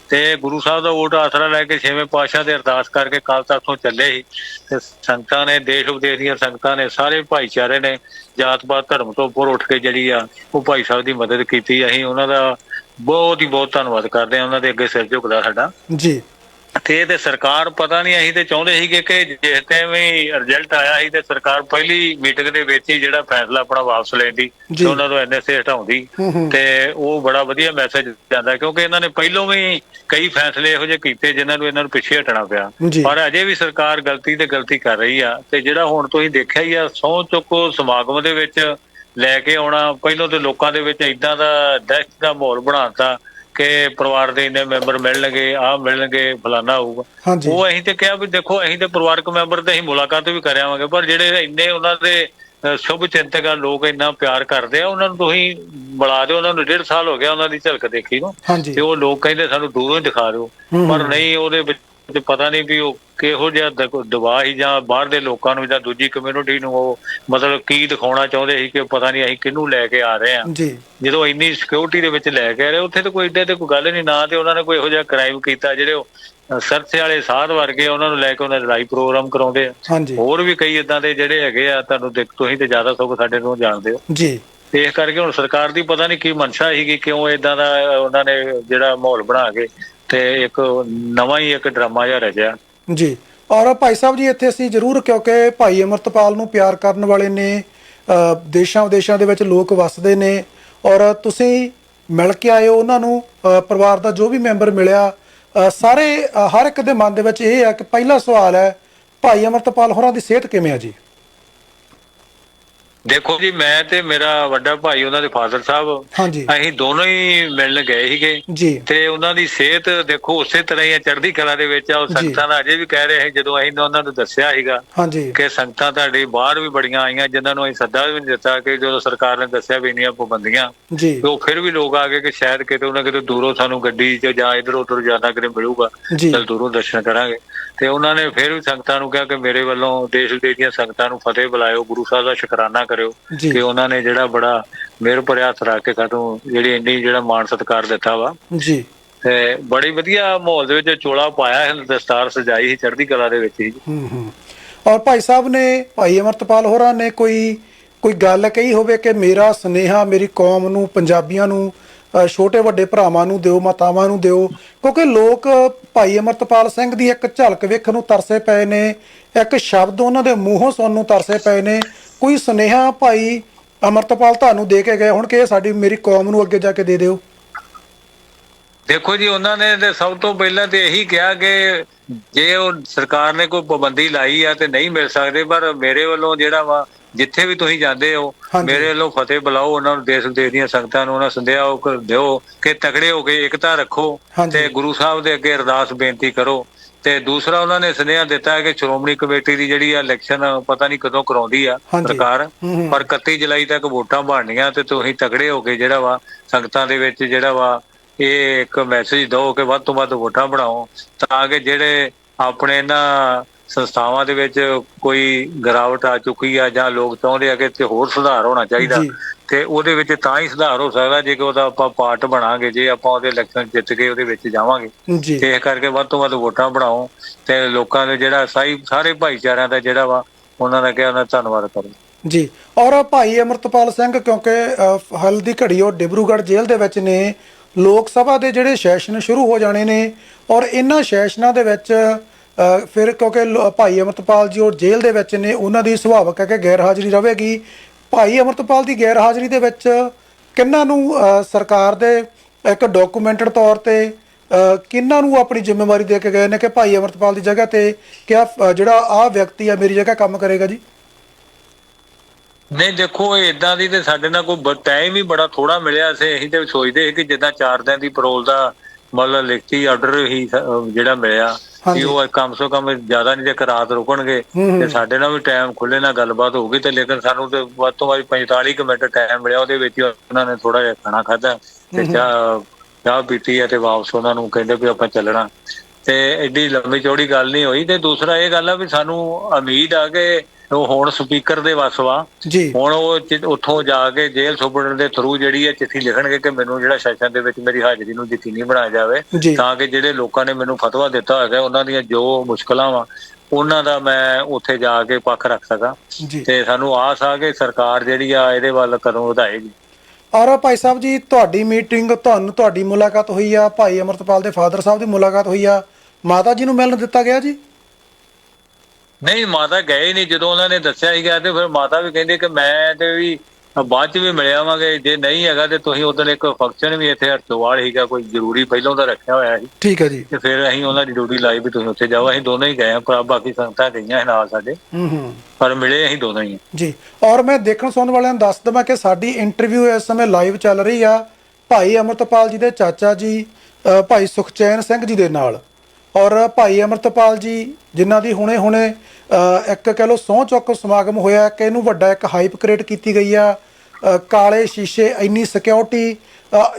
ਤੇ ਗੁਰੂ ਸਾਹਿਬ ਦਾ ਵੋਟ ਆਸਰਾ ਲੈ ਕੇ ਛੇਵੇਂ ਪਾਤਸ਼ਾਹ ਦੇ ਅਰਦਾਸ ਕਰਕੇ ਕੱਲ ਤੱਕ ਤੋਂ ਚੱਲੇ ਸੀ। ਤੇ ਸੰਗਤਾਂ ਨੇ ਦੇਸ਼ ਵਿਦੇਸ਼ ਦੀਆਂ ਸੰਗਤਾਂ ਨੇ ਸਾਰੇ ਭਾਈਚਾਰੇ ਨੇ ਜਾਤ-ਪਾਤ ਧਰਮ ਤੋਂ ਉੱਪਰ ਉੱਠ ਕੇ ਜਿਹੜੀ ਆ ਉਹ ਭਾਈ ਸਾਹਿਬ ਦੀ ਮਦਦ ਕੀਤੀ। ਅਸੀਂ ਉਹਨਾਂ ਦਾ ਬਹੁਤ ਹੀ ਬਹੁਤ ਧੰਨਵਾਦ ਕਰਦੇ ਹਾਂ ਉਹਨਾਂ ਦੇ ਅੱਗੇ ਸਿਰ ਝੁਕਦਾ ਸਾਡਾ। ਜੀ। ਤੇ ਇਹ ਤੇ ਸਰਕਾਰ ਪਤਾ ਨਹੀਂ ਅਸੀਂ ਤੇ ਚਾਹੁੰਦੇ ਸੀਗੇ ਕਿ ਜਿਸ ਟਾਈਮ ਵੀ ਰਿਜ਼ਲਟ ਆਇਆ ਸੀ ਤੇ ਸਰਕਾਰ ਪਹਿਲੀ ਮੀਟਿੰਗ ਦੇ ਵਿੱਚ ਹੀ ਜਿਹੜਾ ਫੈਸਲਾ ਆਪਣਾ ਵਾਪਸ ਲੈਂਦੀ। ਤੇ ਉਹਨਾਂ ਤੋਂ ਐਨਐਸਏ ਹਟਾਉਂਦੀ ਤੇ ਉਹ ਬੜਾ ਵਧੀਆ ਮੈਸੇਜ ਜਾਂਦਾ ਕਿਉਂਕਿ ਇਹਨਾਂ ਨੇ ਪਹਿਲੋਂ ਵੀ ਕਈ ਫੈਸਲੇ ਇਹੋ ਜਿਹੇ ਕੀਤੇ ਜਿਨ੍ਹਾਂ ਨੂੰ ਇਹਨਾਂ ਨੂੰ ਪਿੱਛੇ ਹਟਣਾ ਪਿਆ। ਪਰ ਅਜੇ ਵੀ ਸਰਕਾਰ ਗਲਤੀ ਤੇ ਗਲਤੀ ਕਰ ਰਹੀ ਆ ਤੇ ਜਿਹੜਾ ਹੁਣ ਤੁਸੀਂ ਦੇਖਿਆ ਹੀ ਆ ਸਹੁੰ ਚੁੱਕੋ ਸਮਾਗਮ ਦੇ ਵਿੱਚ ਲੈ ਕੇ ਆਉਣਾ ਪਹਿਲੋਂ ਤੇ ਲੋਕਾਂ ਦੇ ਵਿੱਚ ਇਦਾਂ ਦਾ ਦਹਿਸ਼ਤ ਦਾ ਮਾਹੌਲ ਬਣਾਤਾ ਕਿ ਪਰਿਵਾਰ ਦੇ ਇੰਨੇ ਮੈਂਬਰ ਮਿਲਣਗੇ ਆਹ ਮਿਲਣਗੇ ਫਲਾਣਾ ਹੋਊਗਾ। ਉਹ ਅਸੀਂ ਤੇ ਕਿਹਾ ਵੀ ਦੇਖੋ ਅਸੀਂ ਤੇ ਪਰਿਵਾਰਕ ਮੈਂਬਰ ਤੇ ਅਸੀਂ ਮੁਲਾਕਾਤ ਵੀ ਕਰ ਆਵਾਂਗੇ ਪਰ ਜਿਹੜੇ ਇੰਨੇ ਉਹਨਾਂ ਦੇ ਸ਼ੁਭ ਚਿੰਤਕ ਆ ਲੋਕ ਇੰਨਾ ਪਿਆਰ ਕਰਦੇ ਆ ਉਹਨਾਂ ਨੂੰ ਤੁਸੀਂ ਬੁਲਾ ਦਿਓ ਉਹਨਾਂ ਨੂੰ ਡੇਢ ਸਾਲ ਹੋ ਗਿਆ ਉਹਨਾਂ ਦੀ ਝਲਕ ਦੇਖੀ ਨੂੰ ਤੇ ਉਹ ਲੋਕ ਕਹਿੰਦੇ ਸਾਨੂੰ ਦੂਰੋਂ ਹੀ ਦਿਖਾ ਦਿਓ। ਪਰ ਨਹੀਂ ਉਹਦੇ ਵਿੱਚ ਪਤਾ ਨਹੀਂ ਵੀ ਉਹ ਕਿਹੋ ਜਿਹਾ ਦਬਾਅ ਸੀ ਜਾਂ ਬਾਹਰ ਦੇ ਲੋਕਾਂ ਨੂੰ ਜਾਂ ਦੂਜੀ ਕਮਿਊਨਿਟੀ ਨੂੰ ਉਹ ਮਤਲਬ ਕੀ ਦਿਖਾਉਣਾ ਚਾਹੁੰਦੇ ਸੀ ਕਿ ਪਤਾ ਨਹੀਂ ਅਸੀਂ ਕਿਹਨੂੰ ਲੈ ਕੇ ਆ ਰਹੇ ਆ ਜੀ। ਜਦੋਂ ਇੰਨੀ ਸਿਕਿਉਰਿਟੀ ਦੇ ਵਿੱਚ ਲੈ ਕੇ ਆ ਰਹੇ ਉੱਥੇ ਤਾਂ ਕੋਈ ਏਡੇ ਤੇ ਕੋਈ ਗੱਲ ਨਹੀਂ ਨਾ ਤੇ ਉਹਨਾਂ ਨੇ ਕੋਈ ਇਹੋ ਜਿਹਾ ਕ੍ਰਾਈਮ ਕੀਤਾ ਜਿਹੜੇ ਉਹ ਸਰਸੇ ਵਾਲੇ ਸਾਧ ਵਰਗੇ ਉਹਨਾਂ ਨੂੰ ਲੈ ਕੇ ਉਹਨਾਂ ਦੇ ਲੜਾਈ ਪ੍ਰੋਗਰਾਮ ਕਰਾਉਂਦੇ ਆ। ਹੋਰ ਵੀ ਕਈ ਇਦਾਂ ਦੇ ਜਿਹੜੇ ਹੈਗੇ ਆ ਤੁਹਾਨੂੰ ਦੇਖ ਤੁਸੀਂ ਤੇ ਜ਼ਿਆਦਾ ਸਗੋਂ ਸਾਡੇ ਨੂੰ ਜਾਣਦੇ ਹੋ। ਜੀ। ਤੇ ਇਸ ਕਰਕੇ ਹੁਣ ਸਰਕਾਰ ਦੀ ਪਤਾ ਨਹੀਂ ਕੀ ਮਨਸ਼ਾ ਸੀਗੀ ਕਿਉਂ ਇਦਾਂ ਦਾ ਉਹਨਾਂ ਨੇ ਜਿਹੜਾ ਮਾਹੌਲ ਬਣਾ ਕੇ ਤੇ ਇੱਕ ਨਵਾਂ ਹੀ ਇੱਕ ਡਰਾਮਾ ਜਿਹਾ ਰਚਿਆ ਜੀ। ਔਰ ਭਾਈ ਸਾਹਿਬ ਜੀ, ਇੱਥੇ ਅਸੀਂ ਜ਼ਰੂਰ, ਕਿਉਂਕਿ ਭਾਈ ਅਮਰਤਪਾਲ ਨੂੰ ਪਿਆਰ ਕਰਨ ਵਾਲੇ ਨੇ ਦੇਸ਼ਾਂ ਵਿਦੇਸ਼ਾਂ ਦੇ ਵਿੱਚ ਲੋਕ ਵੱਸਦੇ ਨੇ, ਔਰ ਤੁਸੀਂ ਮਿਲ ਕੇ ਆਏ ਹੋ, ਉਹਨਾਂ ਨੂੰ ਪਰਿਵਾਰ ਦਾ ਜੋ ਵੀ ਮੈਂਬਰ ਮਿਲਿਆ ਸਾਰੇ ਹਰ ਇੱਕ ਦੇ ਮਨ ਦੇ ਵਿੱਚ ਇਹ ਹੈ ਕਿ ਪਹਿਲਾ ਸਵਾਲ ਹੈ, ਭਾਈ ਅਮਰਤਪਾਲ ਹੋਰਾਂ ਦੀ ਸਿਹਤ ਕਿਵੇਂ ਆ ਜੀ? ਦੇਖੋ ਜੀ ਮੈਂ ਤੇ ਮੇਰਾ ਵੱਡਾ ਭਾਈ ਉਹਨਾਂ ਦੇ ਫਾਦਰ ਸਾਹਿਬ ਹਾਂਜੀ। ਅਸੀਂ ਦੋਨੋਂ ਹੀ ਮਿਲਣ ਗਏ ਸੀਗੇ। ਤੇ ਉਹਨਾਂ ਦੀ ਸਿਹਤ ਦੇਖੋ ਉਸੇ ਤਰ੍ਹਾਂ ਹੀ ਆ ਚੜ੍ਹਦੀ ਕਲਾ ਦੇ ਵਿੱਚ ਆ। ਉਹ। ਸੰਗਤਾਂ ਦਾ ਅਜੇ ਵੀ ਕਹਿ ਰਹੇ ਜਦੋਂ ਅਸੀਂ ਉਹਨਾਂ ਨੂੰ ਦੱਸਿਆ ਸੀਗਾ ਹਾਂਜੀ। ਕਿ ਸੰਗਤਾਂ ਤੁਹਾਡੇ ਬਾਹਰ ਵੀ ਬੜੀਆਂ ਆਈਆਂ ਜਿਨ੍ਹਾਂ ਨੂੰ ਅਸੀਂ ਸੱਦਾ ਵੀ ਨਹੀਂ ਦਿੱਤਾ ਕਿ ਜਦੋਂ ਸਰਕਾਰ ਨੇ ਦੱਸਿਆ ਵੀ ਇੰਨੀਆਂ ਪਾਬੰਦੀਆਂ ਤੇ ਉਹ ਫਿਰ ਵੀ ਲੋਕ ਆ ਗਏ ਕਿ ਸ਼ਾਇਦ ਕਿਤੇ ਉਹਨਾਂ ਕਿਤੇ ਦੂਰੋਂ ਸਾਨੂੰ ਗੱਡੀ 'ਚ ਜਾਂ ਇਧਰ ਉਧਰ ਜਾਣਾ ਕਿਤੇ ਮਿਲੂਗਾ। ਚਲ ਦੂਰੋਂ ਦਰਸ਼ਨ ਕਰਾਂਗੇ। ਤੇ ਉਹਨਾਂ ਨੇ ਫਿਰ ਵੀ ਸੰਗਤਾਂ ਨੂੰ ਕਿਹਾ ਕਿ ਮੇਰੇ ਵੱਲੋਂ ਦੇਸ਼ ਵਿਦੇਸ਼ ਦੀਆਂ ਸੰਗਤਾਂ ਨੂੰ ਫਤਿਹ ਬੁਲਾਇਓ ਗੁਰੂ ਸਾਹਿਬ ਦਾ ਸ਼ੁਕਰਾਨਾ ਕਰਿਓ ਕਿ ਉਹਨਾਂ ਨੇ ਜਿਹੜਾ ਬੜਾ ਮਿਹਰ ਭਰਿਆ ਹੱਥ ਰੱਖ ਕੇ ਸਾਨੂੰ ਜਿਹੜੀ ਇੰਨੀ ਜਿਹੜਾ ਮਾਣ ਸਤਿਕਾਰ ਦਿੱਤਾ ਵਾ। ਜੀ। ਤੇ ਬੜੀ ਵਧੀਆ ਮਾਹੌਲ ਦੇ ਵਿੱਚ ਚੋਲਾ ਪਾਇਆ ਹੈ ਦਸਤਾਰ ਸਜਾਈ ਸੀ ਚੜ੍ਹਦੀ ਕਲਾ ਦੇ ਵਿੱਚ ਹੀ। ਹੂੰ ਹੂੰ। ਔਰ ਭਾਈ ਸਾਹਿਬ ਨੇ ਭਾਈ ਅਮਰਤਪਾਲ ਹੋਰਾਂ ਨੇ ਕੋਈ ਕੋਈ ਗੱਲ ਕਹੀ ਹੋਵੇ ਕਿ ਮੇਰਾ ਸਨੇਹਾ ਮੇਰੀ ਕੌਮ ਨੂੰ ਪੰਜਾਬੀਆਂ ਨੂੰ ਛੋਟੇ ਵੱਡੇ ਭਰਾਵਾਂ ਨੂੰ ਦਿਓ, ਮਾਤਾਵਾਂ ਨੂੰ ਦਿਓ, ਕਿਉਂਕਿ ਲੋਕ ਭਾਈ ਅਮਰਤਪਾਲ ਸਿੰਘ ਦੀ ਇੱਕ ਝਲਕ ਵੇਖਣ ਨੂੰ ਤਰਸੇ ਪਏ ਨੇ, ਇੱਕ ਸ਼ਬਦ ਉਹਨਾਂ ਦੇ ਮੂੰਹੋਂ ਸੁਣਨ ਨੂੰ ਤਰਸੇ ਪਏ ਨੇ। ਕੋਈ ਸਨੇਹਾ ਭਾਈ ਅਮਰਤਪਾਲ ਤੁਹਾਨੂੰ ਦੇ ਕੇ ਗਏ ਹੁਣ ਕਿ ਇਹ ਸਾਡੀ, ਮੇਰੀ ਕੌਮ ਨੂੰ ਅੱਗੇ ਜਾ ਕੇ ਦੇ ਦਿਓ। ਦੇਖੋ ਜੀ, ਉਹਨਾਂ ਨੇ ਤੇ ਸਭ ਤੋਂ ਪਹਿਲਾਂ ਤੇ ਇਹੀ ਕਿਹਾ ਕਿ ਜੇ ਉਹ ਸਰਕਾਰ ਨੇ ਕੋਈ ਪਾਬੰਦੀ ਲਾਈ ਆ ਤੇ ਨਹੀਂ ਮਿਲ ਸਕਦੇ, ਪਰ ਮੇਰੇ ਵੱਲੋਂ ਜਿਹੜਾ ਵਾ ਜਿੱਥੇ ਵੀ ਤੁਸੀਂ ਜਾਂਦੇ ਹੋ। ਮੇਰੇ ਵੱਲੋਂ ਫਤਿਹ ਬੁਲਾਓ ਉਹਨਾਂ ਨੂੰ ਦੇਸ਼ ਵਿਦੇਸ਼ ਦੀਆਂ ਸੰਗਤਾਂ ਨੂੰ ਉਹਨਾਂ ਸੰਦੇਹਾ ਉਹ ਦਿਓ ਕਿ ਤਕੜੇ ਹੋ ਕੇ ਇਕਤਾ ਰੱਖੋ। ਤੇ ਗੁਰੂ ਸਾਹਿਬ ਦੇ ਅੱਗੇ ਅਰਦਾਸ ਬੇਨਤੀ ਕਰੋ ਤੇ ਦੂਸਰਾ ਉਹਨਾਂ ਨੇ ਸੁਨੇਹਾ ਦਿੱਤਾ ਕਿ ਸ਼੍ਰੋਮਣੀ ਕਮੇਟੀ ਦੀ ਜਿਹੜੀ ਆ ਇਲੈਕਸ਼ਨ ਪਤਾ ਨਹੀਂ ਕਦੋਂ ਕਰਾਉਂਦੀ ਆ। ਸਰਕਾਰ। ਪਰ 31 ਜੁਲਾਈ ਤੱਕ ਵੋਟਾਂ ਬਣਨੀਆਂ ਤੇ ਤੁਸੀਂ ਤਗੜੇ ਹੋ ਕੇ ਜਿਹੜਾ ਵਾ ਸੰਗਤਾਂ ਦੇ ਵਿੱਚ ਜਿਹੜਾ ਵਾ ਇਹ ਇੱਕ ਮੈਸੇਜ ਦਿਓ ਕਿ ਵੱਧ ਤੋਂ ਵੱਧ ਵੋਟਾਂ ਬਣਾਓ ਤਾਂ ਕਿ ਜਿਹੜੇ ਆਪਣੇ ਇਹਨਾਂ ਸੰਸਥਾਵਾਂ ਦੇ ਵਿੱਚ ਕੋਈ ਗਿਰਾਵਟ ਆ ਚੁੱਕੀ ਆ ਜਾਂ ਲੋਕ ਚਾਹੁੰਦੇ ਆ ਕਿ ਤੇ ਹੋਰ ਸੁਧਾਰ ਹੋਣਾ ਚਾਹੀਦਾ। ਤੇ ਉਹਦੇ ਵਿੱਚ ਤਾਂ ਹੀ ਸੁਧਾਰ ਹੋ ਸਕਦਾ ਜੇ ਕਿ ਉਹਦਾ ਆਪਾਂ ਪਾਰਟ ਬਣਾਂਗੇ ਜੇ ਆਪਾਂ ਉਹਦੇ ਇਲੈਕਸ਼ਨ ਜਿੱਤ ਕੇ ਉਹਦੇ ਵਿੱਚ ਜਾਵਾਂਗੇ। ਤੇ ਇਸ ਕਰਕੇ ਵੱਧ ਤੋਂ ਵੱਧ ਵੋਟਾਂ ਬਣਾਓ ਤੇ ਲੋਕਾਂ ਦੇ ਜਿਹੜਾ ਸਾਈ ਸਾਰੇ ਭਾਈਚਾਰਿਆਂ ਦਾ ਜਿਹੜਾ ਵਾ ਉਹਨਾਂ ਦਾ ਕਿਹਾ ਉਹਨਾਂ ਦਾ ਧੰਨਵਾਦ ਕਰੋ। ਜੀ। ਔਰ ਭਾਈ ਅਮਰਤਪਾਲ ਸਿੰਘ ਕਿਉਂਕਿ ਹਾਲ ਦੀ ਘੜੀ ਉਹ ਡਿਬਰੂਗੜ੍ਹ ਜੇਲ੍ਹ ਦੇ ਵਿੱਚ ਨੇ ਲੋਕ ਸਭਾ ਦੇ ਜਿਹੜੇ ਸੈਸ਼ਨ ਸ਼ੁਰੂ ਹੋ ਜਾਣੇ ਨੇ ਔਰ ਇਹਨਾਂ ਸੈਸ਼ਨਾਂ ਦੇ ਵਿੱਚ ਫਿਰ ਕਿਉਂਕਿ ਲੋ- ਭਾਈ ਅਮਰਤਪਾਲ ਜੀ ਉਹ ਜੇਲ੍ਹ ਦੇ ਵਿੱਚ ਨੇ ਉਹਨਾਂ ਦੀ ਸੁਭਾਵਕ ਹੈ ਕਿ ਗੈਰ ਹਾਜ਼ਰੀ ਰਹੇਗੀ। ਭਾਈ ਅਮਰਤਪਾਲ ਦੀ ਗੈਰ ਹਾਜ਼ਰੀ ਦੇ ਵਿੱਚ ਕਿੰਨਾਂ ਨੂੰ ਅ, ਸਰਕਾਰ ਦੇ ਇੱਕ ਡਾਕੂਮੈਂਟਡ ਤੌਰ ਤੇ ਅ, ਕਿਹਨਾਂ ਨੂੰ ਆਪਣੀ ਜ਼ਿੰਮੇਵਾਰੀ ਦੇ ਕੇ ਗਏ ਨੇ ਕਿ ਭਾਈ ਅਮਰਤਪਾਲ ਦੀ ਜਗ੍ਹਾ ਤੇ ਕਿਆ ਅ, ਜਿਹੜਾ ਆਹ ਵਿਅਕਤੀ ਆ ਮੇਰੀ ਜਗ੍ਹਾ ਕੰਮ ਕਰੇਗਾ ਜੀ? ਨਹੀਂ ਦੇਖੋ ਇਦਾਂ ਦੀ ਤੇ ਸਾਡੇ ਨਾਲ ਕੋਈ ਟਾਈਮ ਹੀ ਬੜਾ ਥੋੜਾ ਮਿਲਿਆ ਸੀ। ਅਸੀਂ ਤੇ ਸੋਚਦੇ ਸੀ ਕਿ ਜਿੱਦਾਂ 4 ਦਿਨ ਦੀ ਪਰੋਲ ਦਾ ਮਤਲਬ ਲਿਖਤੀ ਆਰਡਰ ਹੀ ਸ- ਜਿਹੜਾ ਮਿਲਿਆ। ਕਿ ਉਹ ਕਮ ਸੋ ਕਮ ਜ਼ਿਆਦਾ ਨਹੀਂ ਇੱਕ ਰਾਤ ਰੁਕਣਗੇ। ਤੇ ਸਾਡੇ ਨਾਲ ਵੀ ਟਾਈਮ ਖੁੱਲੇ ਨਾਲ ਗੱਲਬਾਤ ਹੋਊਗੀ ਤੇ ਲੇਕਿਨ ਸਾਨੂੰ ਤੇ ਵੱਧ ਤੋਂ ਵੱਧ 45 ਕੁ ਮਿੰਟ ਟਾਈਮ ਮਿਲਿਆ ਉਹਦੇ ਵਿੱਚ ਉਹਨਾਂ ਨੇ ਥੋੜਾ ਜਿਹਾ ਖਾਣਾ ਖਾਧਾ ਤੇ ਚਾਹ ਚਾਹ ਪੀਤੀ ਹੈ ਤੇ ਵਾਪਸ ਉਹਨਾਂ ਨੂੰ ਕਹਿੰਦੇ ਵੀ ਆਪਾਂ ਚੱਲਣਾ। ਤੇ ਐਡੀ ਲੰਮੀ ਚੌੜੀ ਗੱਲ ਨਹੀਂ ਹੋਈ ਤੇ ਦੂਸਰਾ ਇਹ ਗੱਲ ਆ ਵੀ ਸਾਨੂੰ ਉਮੀਦ ਆ ਕਿ ਉਹ ਹੁਣ ਸਪੀਕਰ ਦੇ ਵੱਸ ਵਾ। ਜੀ। ਹੁਣ ਉਹ ਉੱਥੋਂ ਜਾ ਕੇ ਜੇਲ੍ਹ ਸੁਪਰਡੈਂਟ ਦੇ ਥਰੂ ਜਿਹੜੀ ਹੈ ਚਿੱਠੀ ਲਿਖਣਗੇ ਕਿ ਮੈਨੂੰ ਜਿਹੜਾ ਸੈਸ਼ਨ ਦੇ ਵਿੱਚ ਮੇਰੀ ਹਾਜ਼ਰੀ ਨੂੰ ਯਕੀਨੀ ਬਣਾਇਆ ਜਾਵੇ। ਤਾਂ ਕਿ ਜਿਹੜੇ ਲੋਕਾਂ ਨੇ ਮੈਨੂੰ ਫਤਵਾ ਦਿੱਤਾ ਹੈਗਾ ਉਹਨਾਂ ਦੀਆਂ ਜੋ ਮੁਸ਼ਕਲਾਂ ਵਾ ਉਹਨਾਂ ਦਾ ਮੈਂ ਉੱਥੇ ਜਾ ਕੇ ਪੱਖ ਰੱਖ ਸਕਾਂ। ਤੇ ਸਾਨੂੰ ਆਸ ਆ ਕਿ ਸਰਕਾਰ ਜਿਹੜੀ ਆ ਇਹਦੇ ਵੱਲ ਕਦੋਂ ਵਧਾਏਗੀ। ਔਰ ਭਾਈ ਸਾਹਿਬ ਜੀ ਤੁਹਾਡੀ ਮੀਟਿੰਗ ਤੁਹਾਨੂੰ ਤੁਹਾਡੀ ਮੁਲਾਕਾਤ ਹੋਈ ਆ। ਭਾਈ ਅਮਰਤਪਾਲ ਦੇ ਫਾਦਰ ਸਾਹਿਬ ਦੀ ਮੁਲਾਕਾਤ ਹੋਈ ਆ। ਮਾਤਾ ਜੀ ਨੂੰ ਮਿਲਣ ਦਿੱਤਾ ਗਿਆ ਜੀ? ਨਹੀਂ ਮਾਤਾ ਗਏ ਨਹੀਂ ਜਦੋਂ ਉਹਨਾਂ ਨੇ ਦੱਸਿਆ ਸੀਗਾ ਤੇ ਫਿਰ ਮਾਤਾ ਵੀ ਕਹਿੰਦੇ ਕਿ ਮੈਂ ਤੇ ਵੀ ਬਾਅਦ ਚ ਵੀ ਮਿਲਿਆ ਆਵਾਂਗੇ ਜੇ ਨਹੀਂ ਹੈਗਾ ਤੇ ਤੁਸੀਂ ਉਦੋਂ ਇੱਕ ਫੰਕਸ਼ਨ ਵੀ ਇੱਥੇ ਹਰਤਵਾਲ ਸੀਗਾ ਕੋਈ ਜ਼ਰੂਰੀ ਪਹਿਲਾਂ ਦਾ ਰੱਖਿਆ ਹੋਇਆ ਸੀ। ਠੀਕ ਹੈ ਜੀ। ਤੇ ਫਿਰ ਅਸੀਂ ਉਹਨਾਂ ਦੀ ਡਿਊਟੀ ਲਾਈ ਵੀ ਤੁਸੀਂ ਉੱਥੇ ਜਾਓ। ਅਸੀਂ ਦੋਨੋਂ ਹੀ ਗਏ ਆ ਭਰਾ ਬਾਕੀ ਸੰਗਤਾਂ ਗਈਆਂ ਸੀ ਨਾਲ ਸਾਡੇ। ਹੂੰ ਹੂੰ। ਪਰ ਮਿਲੇ ਅਸੀਂ ਦੋਨੋਂ ਹੀ। ਜੀ। ਔਰ ਮੈਂ ਦੇਖਣ ਸੁਣਨ ਵਾਲਿਆਂ ਨੂੰ ਦੱਸ ਦਵਾਂ ਕਿ ਸਾਡੀ ਇੰਟਰਵਿਊ ਇਸ ਸਮੇਂ ਲਾਈਵ ਚੱਲ ਰਹੀ ਆ। ਭਾਈ ਅਮਰਤਪਾਲ ਜੀ ਦੇ ਚਾਚਾ ਜੀ ਭਾਈ ਸੁਖਚੈਨ ਸਿੰਘ ਜੀ ਦੇ ਨਾਲ। ਔਰ ਭਾਈ ਅਮਰਤਪਾਲ ਜੀ, ਜਿਨ੍ਹਾਂ ਦੀ ਹੁਣੇ-ਹੁਣੇ ਇੱਕ ਕਹਿ ਲਓ ਸਹੁੰ ਚੁੱਕ ਸਮਾਗਮ ਹੋਇਆ, ਕਿ ਇਹਨੂੰ ਵੱਡਾ ਇੱਕ ਹਾਈਪ ਕ੍ਰੀਏਟ ਕੀਤੀ ਗਈ ਆ। ਕਾਲੇ ਸ਼ੀਸ਼ੇ, ਇੰਨੀ ਸਿਕਿਉਰਿਟੀ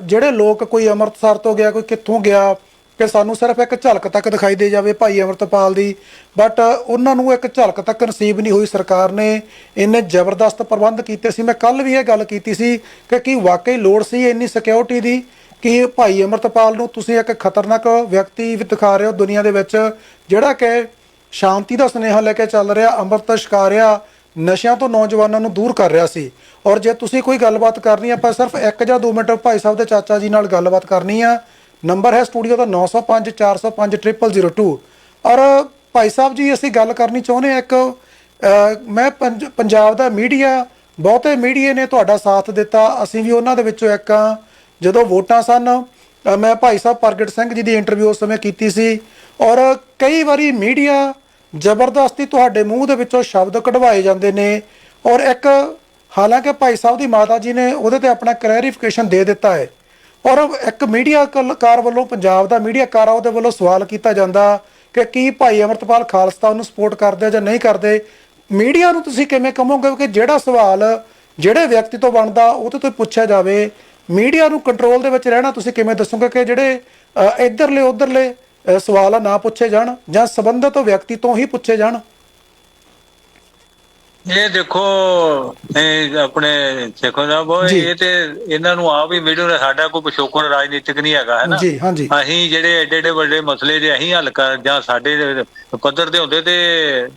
ਜਿਹੜੇ ਲੋਕ ਕੋਈ ਅੰਮ੍ਰਿਤਸਰ ਤੋਂ ਗਿਆ, ਕੋਈ ਕਿੱਥੋਂ ਗਿਆ, ਕਿ ਸਾਨੂੰ ਸਿਰਫ ਇੱਕ ਝਲਕ ਤੱਕ ਦਿਖਾਈ ਦੇ ਜਾਵੇ ਭਾਈ ਅਮਰਤਪਾਲ ਦੀ। ਬਟ ਉਹਨਾਂ ਨੂੰ ਇੱਕ ਝਲਕ ਤੱਕ ਨਸੀਬ ਨਹੀਂ ਹੋਈ, ਸਰਕਾਰ ਨੇ ਇੰਨੇ ਜ਼ਬਰਦਸਤ ਪ੍ਰਬੰਧ ਕੀਤੇ ਸੀ। ਮੈਂ ਕੱਲ ਵੀ ਇਹ ਗੱਲ ਕੀਤੀ ਸੀ ਕਿ ਕੀ ਵਾਕਈ ਲੋੜ ਸੀ ਇੰਨੀ ਸਿਕਿਉਰਿਟੀ ਦੀ ਕਿ ਭਾਈ ਅਮਰਤਪਾਲ ਨੂੰ ਤੁਸੀਂ ਇੱਕ ਖਤਰਨਾਕ ਵਿਅਕਤੀ ਵੀ ਦਿਖਾ ਰਹੇ ਹੋ ਦੁਨੀਆ ਦੇ ਵਿੱਚ ਜਿਹੜਾ ਕਿ ਸ਼ਾਂਤੀ ਦਾ ਸੁਨੇਹਾ ਲੈ ਕੇ ਚੱਲ ਰਿਹਾ ਅੰਮ੍ਰਿਤ ਛਕਾ ਰਿਹਾ ਨਸ਼ਿਆਂ ਤੋਂ ਨੌਜਵਾਨਾਂ ਨੂੰ ਦੂਰ ਕਰ ਰਿਹਾ ਸੀ। ਔਰ ਜੇ ਤੁਸੀਂ ਕੋਈ ਗੱਲਬਾਤ ਕਰਨੀ ਆ, ਆਪਾਂ ਸਿਰਫ 1 ਜਾਂ 2 ਮਿੰਟ ਭਾਈ ਸਾਹਿਬ ਦੇ ਚਾਚਾ ਜੀ ਨਾਲ ਗੱਲਬਾਤ ਕਰਨੀ ਆ। ਨੰਬਰ ਹੈ ਸਟੂਡੀਓ ਦਾ 905 405 0002 ਔਰ ਭਾਈ ਸਾਹਿਬ ਜੀ ਅਸੀਂ ਗੱਲ ਕਰਨੀ ਚਾਹੁੰਦੇ ਆ ਇੱਕ ਮੈਂ ਪੰਜਾਬ ਦਾ ਮੀਡੀਆ ਬਹੁਤੇ ਮੀਡੀਏ ਨੇ ਤੁਹਾਡਾ ਸਾਥ ਦਿੱਤਾ ਅਸੀਂ ਵੀ ਉਹਨਾਂ ਦੇ ਵਿੱਚੋਂ ਇੱਕ ਆ ਜਦੋਂ ਵੋਟਾਂ ਸਨ ਮੈਂ ਭਾਈ ਸਾਹਿਬ ਪ੍ਰਗਟ ਸਿੰਘ ਜੀ ਦੀ ਇੰਟਰਵਿਊ ਉਸ ਸਮੇਂ ਕੀਤੀ ਸੀ ਔਰ ਕਈ ਵਾਰੀ ਮੀਡੀਆ ਜ਼ਬਰਦਸਤੀ ਤੁਹਾਡੇ ਮੂੰਹ ਦੇ ਵਿੱਚੋਂ ਸ਼ਬਦ ਕਢਵਾਏ ਜਾਂਦੇ ਨੇ ਔਰ ਇੱਕ ਹਾਲਾਂਕਿ ਭਾਈ ਸਾਹਿਬ ਦੀ ਮਾਤਾ ਜੀ ਨੇ ਉਹਦੇ ਤੇ ਆਪਣਾ ਕਲੈਰੀਫਿਕੇਸ਼ਨ ਦੇ ਦਿੱਤਾ ਹੈ ਔਰ ਇੱਕ ਮੀਡੀਆ ਕਲਾਕਾਰ ਵੱਲੋਂ, ਪੰਜਾਬ ਦਾ ਮੀਡੀਆ ਕਾਰ ਆ, ਉਹਦੇ ਵੱਲੋਂ ਸਵਾਲ ਕੀਤਾ ਜਾਂਦਾ ਕਿ ਕੀ ਭਾਈ ਅਮਰਤਪਾਲ ਖਾਲਸਾ ਉਹਨੂੰ ਸਪੋਰਟ ਕਰਦੇ ਜਾਂ ਨਹੀਂ ਕਰਦੇ? ਮੀਡੀਆ ਨੂੰ ਤੁਸੀਂ ਕਿਵੇਂ ਕਹੋਗੇ ਕਿ ਜਿਹੜਾ ਸਵਾਲ ਜਿਹੜੇ ਵਿਅਕਤੀ ਤੋਂ ਬਣਦਾ ਉਹਦੇ ਤੋਂ ਪੁੱਛਿਆ ਜਾਵੇ ਮੀਡੀਆ ਨੂੰ ਕੰਟਰੋਲ ਦੇ ਵਿੱਚ ਰਹਿਣਾ ਤੁਸੀਂ ਕਿਵੇਂ ਦੱਸੋਗੇ ਕਿ ਜਿਹੜੇ ਇੱਧਰਲੇ ਉੱਧਰਲੇ ਸਵਾਲ ਆ ਨਾ ਪੁੱਛੇ ਜਾਣ ਜਾਂ ਸੰਬੰਧਿਤ ਵਿਅਕਤੀ ਤੋਂ ਹੀ ਪੁੱਛੇ ਜਾਣ? ਇਹ ਦੇਖੋ ਇਹ ਆਪਣੇ ਸੇਖੋ ਸਾਹਿਬ। ਇਹ ਤੇ ਇਹਨਾਂ ਨੂੰ ਆਪ ਹੀ ਮੀਡੀਆ ਨੇ ਸਾਡਾ ਕੋਈ ਪਿਛੋਕੜ ਰਾਜਨੀਤਿਕ ਨਹੀਂ ਹੈਗਾ ਹੈ ਨਾ? ਅਸੀਂ ਜਿਹੜੇ ਏਡੇ ਏਡੇ ਵੱਡੇ ਮਸਲੇ ਜੇ ਅਸੀਂ ਹੱਲ ਕਰ ਜਾਂ ਸਾਡੇ ਪੱਧਰ ਤੇ ਹੁੰਦੇ ਤੇ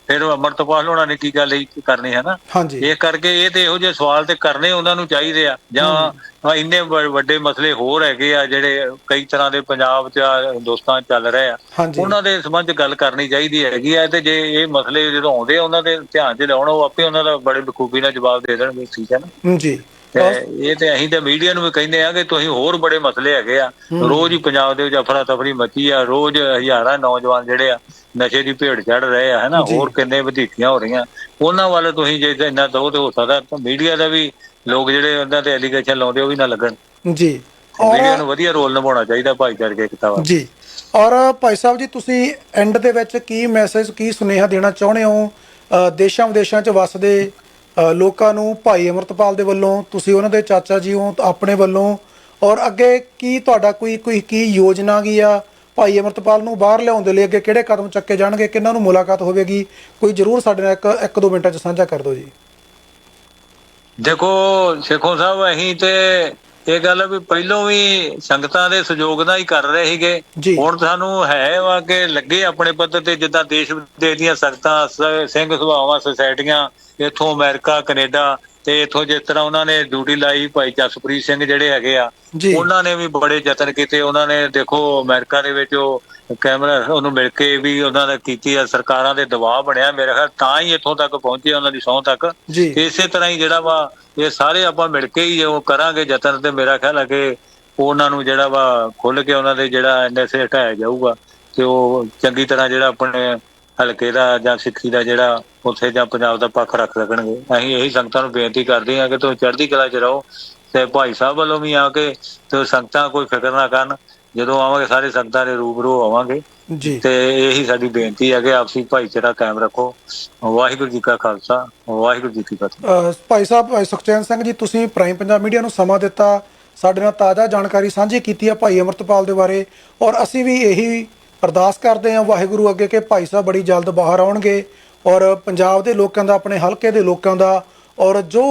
ਫਿਰ ਅਮਰਤਪਾਲ ਹੋਣਾ ਨੇ ਕੀ ਗੱਲ ਹੀ ਕਰਨੀ ਹੈ ਨਾ? ਇਹ ਕਰਕੇ ਇਹ ਤੇ ਇਹੋ ਜਿਹੇ ਸਵਾਲ ਤੇ ਕਰਨੇ ਉਹਨਾਂ ਨੂੰ ਚਾਹੀਦੇ ਆ। ਜਾਂ ਇੰਨੇ ਵੱਡੇ ਮਸਲੇ ਹੋਰ ਹੈਗੇ ਆ ਜਿਹੜੇ ਕਈ ਤਰ੍ਹਾਂ ਦੇ ਪੰਜਾਬ 'ਚ ਹਿੰਦੁਸਤਾਨ ਚੱਲ ਰਹੇ ਆ। ਉਹਨਾਂ ਦੇ ਸੰਬੰਧ ਗੱਲ ਕਰਨੀ ਚਾਹੀਦੀ ਹੈਗੀ ਆ ਤੇ ਜੇ ਇਹ ਮਸਲੇ ਜਦੋਂ ਆਉਂਦੇ ਆ ਉਹਨਾਂ ਦੇ ਧਿਆਨ 'ਚ ਲਿਆਉਣ ਉਹ ਆਪੇ ਉਹਨਾਂ ਦਾ ਬੜੇ ਬਖੂਬੀ ਨਾਲ ਜਵਾਬ ਦੇ ਦੇਣਗੇ ਠੀਕ ਹੈ ਨਾ? ਜੀ। ਤੇ ਇਹ ਤੇ ਅਸੀਂ ਤੇ ਮੀਡੀਆ ਨੂੰ ਵੀ ਕਹਿੰਦੇ ਆ ਕਿ ਤੁਸੀਂ ਹੋਰ ਬੜੇ ਮਸਲੇ ਹੈਗੇ ਆ। ਰੋਜ਼ ਹੀ ਪੰਜਾਬ ਦੇ ਵਿੱਚ ਅਫਰਾ ਤਫਰੀ ਮਚੀ ਆ ਰੋਜ਼ ਹਜ਼ਾਰਾਂ ਨੌਜਵਾਨ ਜਿਹੜੇ ਆ ਨਸ਼ੇ ਦੀ ਭੇਡ ਚੜ ਰਹੇ ਆ ਹਨਾ। ਹੋਰ ਕਿੰਨੇ ਵਧੀਕੀਆਂ ਹੋ ਰਹੀਆਂ। ਉਹਨਾਂ ਵੱਲ ਤੁਸੀਂ ਜੇ ਇੰਨਾ ਦੋ ਤੇ ਹੋ ਸਕਦਾ ਤਾਂ ਮੀਡੀਆ ਦਾ ਵੀ ਲੋਕ ਜਿਹੜੇ ਉਹਨਾਂ ਤੇ ਐਲੀਗੇਸ਼ਨ ਲਾਉਂਦੇ ਉਹ ਵੀ ਨਾ ਲੱਗਣ। ਜੀ। ਮੀਡੀਆ ਨੂੰ ਵਧੀਆ ਰੋਲ ਨਿਭਾਉਣਾ ਚਾਹੀਦਾ ਭਾਈਚਾਰੇ ਦੇ ਕਿਤਾਬ ਜੀ। ਔਰ ਭਾਈ ਸਾਹਿਬ ਜੀ ਤੁਸੀਂ ਐਂਡ ਦੇ ਵਿੱਚ ਕੀ ਮੈਸੇਜ ਕੀ ਸੁਨੇਹਾ ਦੇਣਾ ਚਾਹੁੰਦੇ ਹੋ? ਦੇਸ਼ਾਂ ਵਿਦੇਸ਼ਾਂ 'ਚ ਵਸਦੇ ਲੋਕਾਂ ਨੂੰ ਭਾਈ ਅਮਰਤਪਾਲ ਦੇ ਵੱਲੋਂ ਤੁਸੀਂ ਉਹਨਾਂ ਦੇ ਚਾਚਾ ਜੀ ਹੋ ਆਪਣੇ ਵੱਲੋਂ। ਔਰ ਅੱਗੇ ਕੀ ਤੁਹਾਡਾ ਕੋਈ ਕੋਈ ਕੀ ਯੋਜਨਾ ਕੀ ਆ ਭਾਈ ਅਮਰਤਪਾਲ ਨੂੰ ਬਾਹਰ ਲਿਆਉਣ ਦੇ ਲਈ? ਅੱਗੇ ਕਿਹੜੇ ਕਦਮ ਚੱਕੇ ਜਾਣਗੇ? ਕਿਹਨਾਂ ਨੂੰ ਮੁਲਾਕਾਤ ਹੋਵੇਗੀ? ਕੋਈ ਜ਼ਰੂਰ ਸਾਡੇ ਨਾਲ ਇੱਕ ਇੱਕ ਦੋ ਮਿੰਟਾਂ 'ਚ ਸਾਂਝਾ ਕਰ ਦਿਓ ਜੀ। ਦੇਖੋ ਸ਼ੇਖੋ ਸਾਹਿਬ ਅਸੀਂ ਤੇ ਇਹ ਗੱਲ ਵੀ ਪਹਿਲੋਂ ਵੀ ਸੰਗਤਾਂ ਦੇ ਸਹਿਯੋਗ ਨਾਲ ਹੀ ਕਰ ਰਹੇ ਸੀਗੇ। ਹੁਣ ਸਾਨੂੰ ਹੈ ਵਾ ਕਿ ਲੱਗੇ ਆਪਣੇ ਪੱਧਰ ਤੇ ਜਿੱਦਾਂ ਦੇਸ਼ ਵਿਦੇਸ਼ ਦੀਆਂ ਸੰਗਤਾਂ ਸਿੰਘ ਸੁਭਾਵਾਂ ਸੁਸਾਇਟੀਆਂ ਇੱਥੋਂ ਅਮਰੀਕਾ ਕੈਨੇਡਾ ਤੇ ਇੱਥੋਂ ਜਿਸ ਤਰ੍ਹਾਂ ਉਹਨਾਂ ਨੇ ਡਿਊਟੀ ਲਾਈ ਭਾਈ ਜਸਪ੍ਰੀਤ ਸਿੰਘ ਜਿਹੜੇ ਹੈਗੇ ਆ। ਉਹਨਾਂ ਨੇ ਵੀ ਬੜੇ ਯਤਨ ਕੀਤੇ। ਉਹਨਾਂ ਨੇ ਦੇਖੋ ਅਮਰੀਕਾ ਦੇ ਵਿੱਚ ਉਹ ਕੈਮਰਾ ਉਹਨੂੰ ਮਿਲ ਕੇ ਵੀ ਉਹਨਾਂ ਦਾ ਕੀਤੀ ਆ ਸਰਕਾਰਾਂ ਦੇ ਦਬਾਅ ਬਣਿਆ ਮੇਰੇ ਖਿਆਲ ਤਾਂ ਹੀ ਇੱਥੋਂ ਤੱਕ ਪਹੁੰਚੇ ਉਹਨਾਂ ਦੀ ਸਹੁੰ ਤੱਕ। ਇਸੇ ਤਰ੍ਹਾਂ ਹੀ ਜਿਹੜਾ ਵਾ ਇਹ ਸਾਰੇ ਆਪਾਂ ਮਿਲ ਕੇ ਹੀ ਉਹ ਕਰਾਂਗੇ ਯਤਨ ਤੇ ਮੇਰਾ ਖਿਆਲ ਹੈ ਕਿ ਉਹਨਾਂ ਨੂੰ ਜਿਹੜਾ ਵਾ ਖੁੱਲ ਕੇ ਉਹਨਾਂ ਦੇ ਜਿਹੜਾ ਐਨਐਸਏ ਹਟਾਇਆ ਜਾਊਗਾ ਤੇ ਉਹ ਚੰਗੀ ਤਰ੍ਹਾਂ ਜਿਹੜਾ ਆਪਣੇ ਹਲਕੇ ਦਾ ਜਾਂ ਸਿੱਖੀ ਦਾ ਜਿਹੜਾ ਉੱਥੇ ਜਾਂ ਪੰਜਾਬ ਦਾ ਪੱਖ ਰੱਖ ਸਕਣਗੇ। ਅਸੀਂ ਇਹੀ ਸੰਗਤਾਂ ਨੂੰ ਬੇਨਤੀ ਕਰਦੇ ਹਾਂ ਕਿ ਤੁਸੀਂ ਚੜ੍ਹਦੀ ਕਲਾ 'ਚ ਰਹੋ ਤੇ ਭਾਈ ਸਾਹਿਬ ਵੱਲੋਂ ਵੀ ਆ ਕੇ ਤੇ ਸੰਗਤਾਂ ਕੋਈ ਫਿਕਰ ਨਾ ਕਰਨ ਜਦੋਂ ਆਵਾਂਗੇ ਸਾਰੇ ਸੰਗਤਾਂ ਦੇ ਰੂਬਰੂ ਆਵਾਂਗੇ ਜੀ। ਤੇ ਇਹੀ ਸਾਡੀ ਬੇਨਤੀ ਹੈ ਕਿ ਆਪਸੀ ਭਾਈਚਾਰਾ ਕਾਇਮ ਰੱਖੋ। ਵਾਹਿਗੁਰੂ ਜੀ ਕਾ ਖਾਲਸਾ ਵਾਹਿਗੁਰੂ ਜੀ ਕੀ ਫਤਿਹ। ਭਾਈ ਸਾਹਿਬ ਭਾਈ ਸੁਖਚੈਨ ਸਿੰਘ ਜੀ ਤੁਸੀਂ ਪ੍ਰਾਈਮ ਪੰਜਾਬ ਮੀਡੀਆ ਨੂੰ ਸਮਾਂ ਦਿੱਤਾ ਸਾਡੇ ਨਾਲ ਤਾਜ਼ਾ ਜਾਣਕਾਰੀ ਸਾਂਝੀ ਕੀਤੀ ਹੈ ਭਾਈ ਅਮਰਤਪਾਲ ਦੇ ਬਾਰੇ ਔਰ ਅਸੀਂ ਵੀ ਇਹੀ ਅਰਦਾਸ ਕਰਦੇ ਹਾਂ ਵਾਹਿਗੁਰੂ ਅੱਗੇ ਕਿ ਭਾਈ ਸਾਹਿਬ ਬੜੀ ਜਲਦ ਬਾਹਰ ਆਉਣਗੇ ਔਰ ਪੰਜਾਬ ਦੇ ਲੋਕਾਂ ਦਾ ਆਪਣੇ ਹਲਕੇ ਦੇ ਲੋਕਾਂ ਦਾ ਔਰ ਜੋ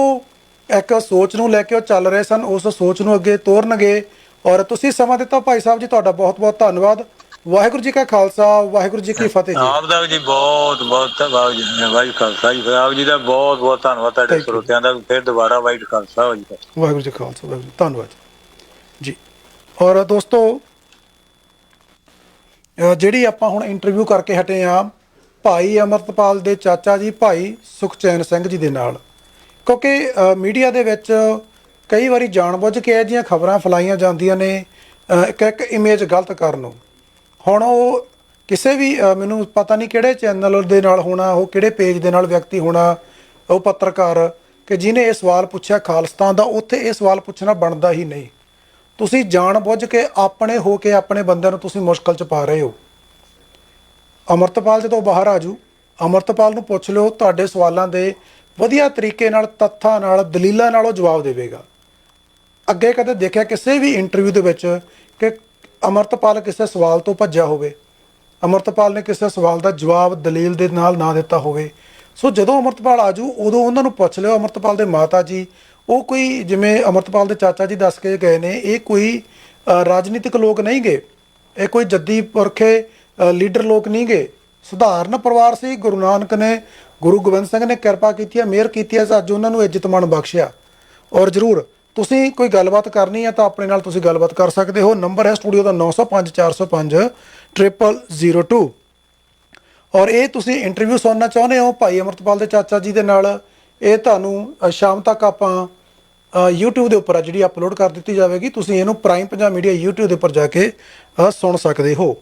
ਇੱਕ ਸੋਚ ਨੂੰ ਲੈ ਕੇ ਉਹ ਚੱਲ ਰਹੇ ਸਨ ਉਸ ਸੋਚ ਨੂੰ ਅੱਗੇ ਤੋਰਨਗੇ ਔਰ ਤੁਸੀਂ ਸਮਾਂ ਦਿੱਤਾ ਭਾਈ ਸਾਹਿਬ ਜੀ ਤੁਹਾਡਾ ਬਹੁਤ ਬਹੁਤ ਧੰਨਵਾਦ। ਵਾਹਿਗੁਰੂ ਜੀ ਕਾ ਖਾਲਸਾ ਵਾਹਿਗੁਰੂ ਜੀ ਕੀ ਫਤਿਹ ਜੀ। ਆਪ ਦਾ ਜੀ ਬਹੁਤ ਬਹੁਤ ਧੰਨਵਾਦ ਜੀ ਵਾਹਿਗੁਰੂ ਖਾਲਸਾ ਜੀ। ਆਪ ਜੀ ਦਾ ਬਹੁਤ ਬਹੁਤ ਧੰਨਵਾਦ ਤੁਹਾਡੇ. ਸਰੋਤਿਆਂ ਦਾ। ਫਿਰ ਦੁਬਾਰਾ ਵਾਹਿਗੁਰੂ ਖਾਲਸਾ ਵਾਹਿਗੁਰੂ ਜੀ ਖਾਲਸਾ ਧੰਨਵਾਦ ਜੀ। ਔਰ ਦੋਸਤੋ ਜਿਹੜੀ ਆਪਾਂ ਹੁਣ ਇੰਟਰਵਿਊ ਕਰਕੇ ਹਟੇ ਆ, ਭਾਈ ਅਮਰਤਪਾਲ ਦੇ ਚਾਚਾ ਜੀ, ਭਾਈ ਸੁਖਚੈਨ ਸਿੰਘ ਜੀ ਦੇ ਨਾਲ। ਕਿਉਂਕਿ ਮੀਡੀਆ ਦੇ ਵਿੱਚ ਕਈ ਵਾਰੀ ਜਾਣਬੁੱਝ ਕੇ ਇਹ ਜਿਹੀਆਂ ਖਬਰਾਂ ਫੈਲਾਈਆਂ ਜਾਂਦੀਆਂ ਨੇ ਇੱਕ ਇੱਕ ਇਮੇਜ ਗਲਤ ਕਰਨ ਨੂੰ। ਹੁਣ ਉਹ ਕਿਸੇ ਵੀ ਮੈਨੂੰ ਪਤਾ ਨਹੀਂ ਕਿਹੜੇ ਚੈਨਲ ਦੇ ਨਾਲ ਹੋਣਾ, ਉਹ ਕਿਹੜੇ ਪੇਜ ਦੇ ਨਾਲ ਵਿਅਕਤੀ ਹੋਣਾ, ਉਹ ਪੱਤਰਕਾਰ, ਕਿ ਜਿਨੇ ਇਹ ਸਵਾਲ ਪੁੱਛਿਆ ਖਾਲਿਸਤਾਨ ਦਾ, ਉੱਥੇ ਇਹ ਸਵਾਲ ਪੁੱਛਣਾ ਬਣਦਾ ਹੀ ਨਹੀਂ। ਤੁਸੀਂ ਜਾਣ ਬੁੱਝ ਕੇ ਆਪਣੇ ਹੋ ਕੇ ਆਪਣੇ ਬੰਦਿਆਂ ਨੂੰ ਤੁਸੀਂ ਮੁਸ਼ਕਲ ਚ ਪਾ ਰਹੇ ਹੋ। ਅਮਰਤਪਾਲ ਜਦੋਂ ਬਾਹਰ ਆਜੂ ਅਮਰਤਪਾਲ ਨੂੰ ਪੁੱਛ ਲਿਓ, ਤੁਹਾਡੇ ਸਵਾਲਾਂ ਦੇ ਵਧੀਆ ਤਰੀਕੇ ਨਾਲ, ਤੱਥਾਂ ਨਾਲ, ਦਲੀਲਾਂ ਨਾਲ ਉਹ ਜਵਾਬ ਦੇਵੇਗਾ। ਅੱਗੇ ਕਦੇ ਦੇਖਿਆ ਕਿਸੇ ਵੀ ਇੰਟਰਵਿਊ ਦੇ ਵਿੱਚ ਕਿ ਅਮਰਤਪਾਲ ਕਿਸੇ ਸਵਾਲ ਤੋਂ ਭੱਜਿਆ ਹੋਵੇ? ਅਮਰਤਪਾਲ ਨੇ ਕਿਸੇ ਸਵਾਲ ਦਾ ਜਵਾਬ ਦਲੀਲ ਦੇ ਨਾਲ ਨਾ ਦਿੱਤਾ ਹੋਵੇ। ਸੋ ਜਦੋਂ ਅਮਰਤਪਾਲ ਆਜੂ ਉਦੋਂ ਉਹਨਾਂ ਨੂੰ ਪੁੱਛ ਲਿਓ, ਅਮਰਤਪਾਲ ਦੇ ਮਾਤਾ ਜੀ ਉਹ ਕੋਈ ਜਿਵੇਂ ਅਮਰਤਪਾਲ ਦੇ ਚਾਚਾ ਜੀ ਦੱਸ ਕੇ ਗਏ ਨੇ, ਇਹ ਕੋਈ ਰਾਜਨੀਤਿਕ ਲੋਕ ਨਹੀਂ ਗਏ। ਇਹ ਕੋਈ ਜੱਦੀ ਪੁਰਖੇ ਲੀਡਰ ਲੋਕ ਨਹੀਂ ਗਏ। ਸਧਾਰਨ ਪਰਿਵਾਰ ਸੀ, ਗੁਰੂ ਨਾਨਕ ਨੇ, ਗੁਰੂ ਗੋਬਿੰਦ ਸਿੰਘ ਨੇ ਕਿਰਪਾ ਕੀਤੀ ਹੈ, ਮਿਹਰ ਕੀਤੀ ਹੈ ਤੇ ਅੱਜ ਉਹਨਾਂ ਨੂੰ ਇੱਜ਼ਤ ਮਾਣ ਬਖਸ਼ਿਆ। ਔਰ ਜਰੂਰ, ਤੁਸੀਂ ਕੋਈ ਗੱਲਬਾਤ ਕਰਨੀ ਹੈ ਤਾਂ ਆਪਣੇ ਨਾਲ ਤੁਸੀਂ ਗੱਲਬਾਤ ਕਰ ਸਕਦੇ ਹੋ। ਨੰਬਰ ਹੈ ਸਟੂਡੀਓ ਦਾ 905405 0002 ਔਰ ਇਹ ਤੁਸੀਂ ਇੰਟਰਵਿਊ ਸੁਣਨਾ ਚਾਹੁੰਦੇ ਹੋ, ਭਾਈ ਅਮਰਤਪਾਲ ਦੇ ਚਾਚਾ ਜੀ ਦੇ ਨਾਲ, ਇਹ ਤੁਹਾਨੂੰ ਸ਼ਾਮ ਤੱਕ ਆਪਾਂ YouTube ਦੇ ਉੱਪਰ ਆ ਜਿਹੜੀ ਅਪਲੋਡ ਕਰ ਦਿੱਤੀ ਜਾਵੇਗੀ, ਤੁਸੀਂ ਇਹਨੂੰ ਪ੍ਰਾਈਮ ਪੰਜਾਬ ਮੀਡੀਆ YouTube ਦੇ ਉੱਪਰ ਜਾ ਕੇ ਸੁਣ ਸਕਦੇ ਹੋ।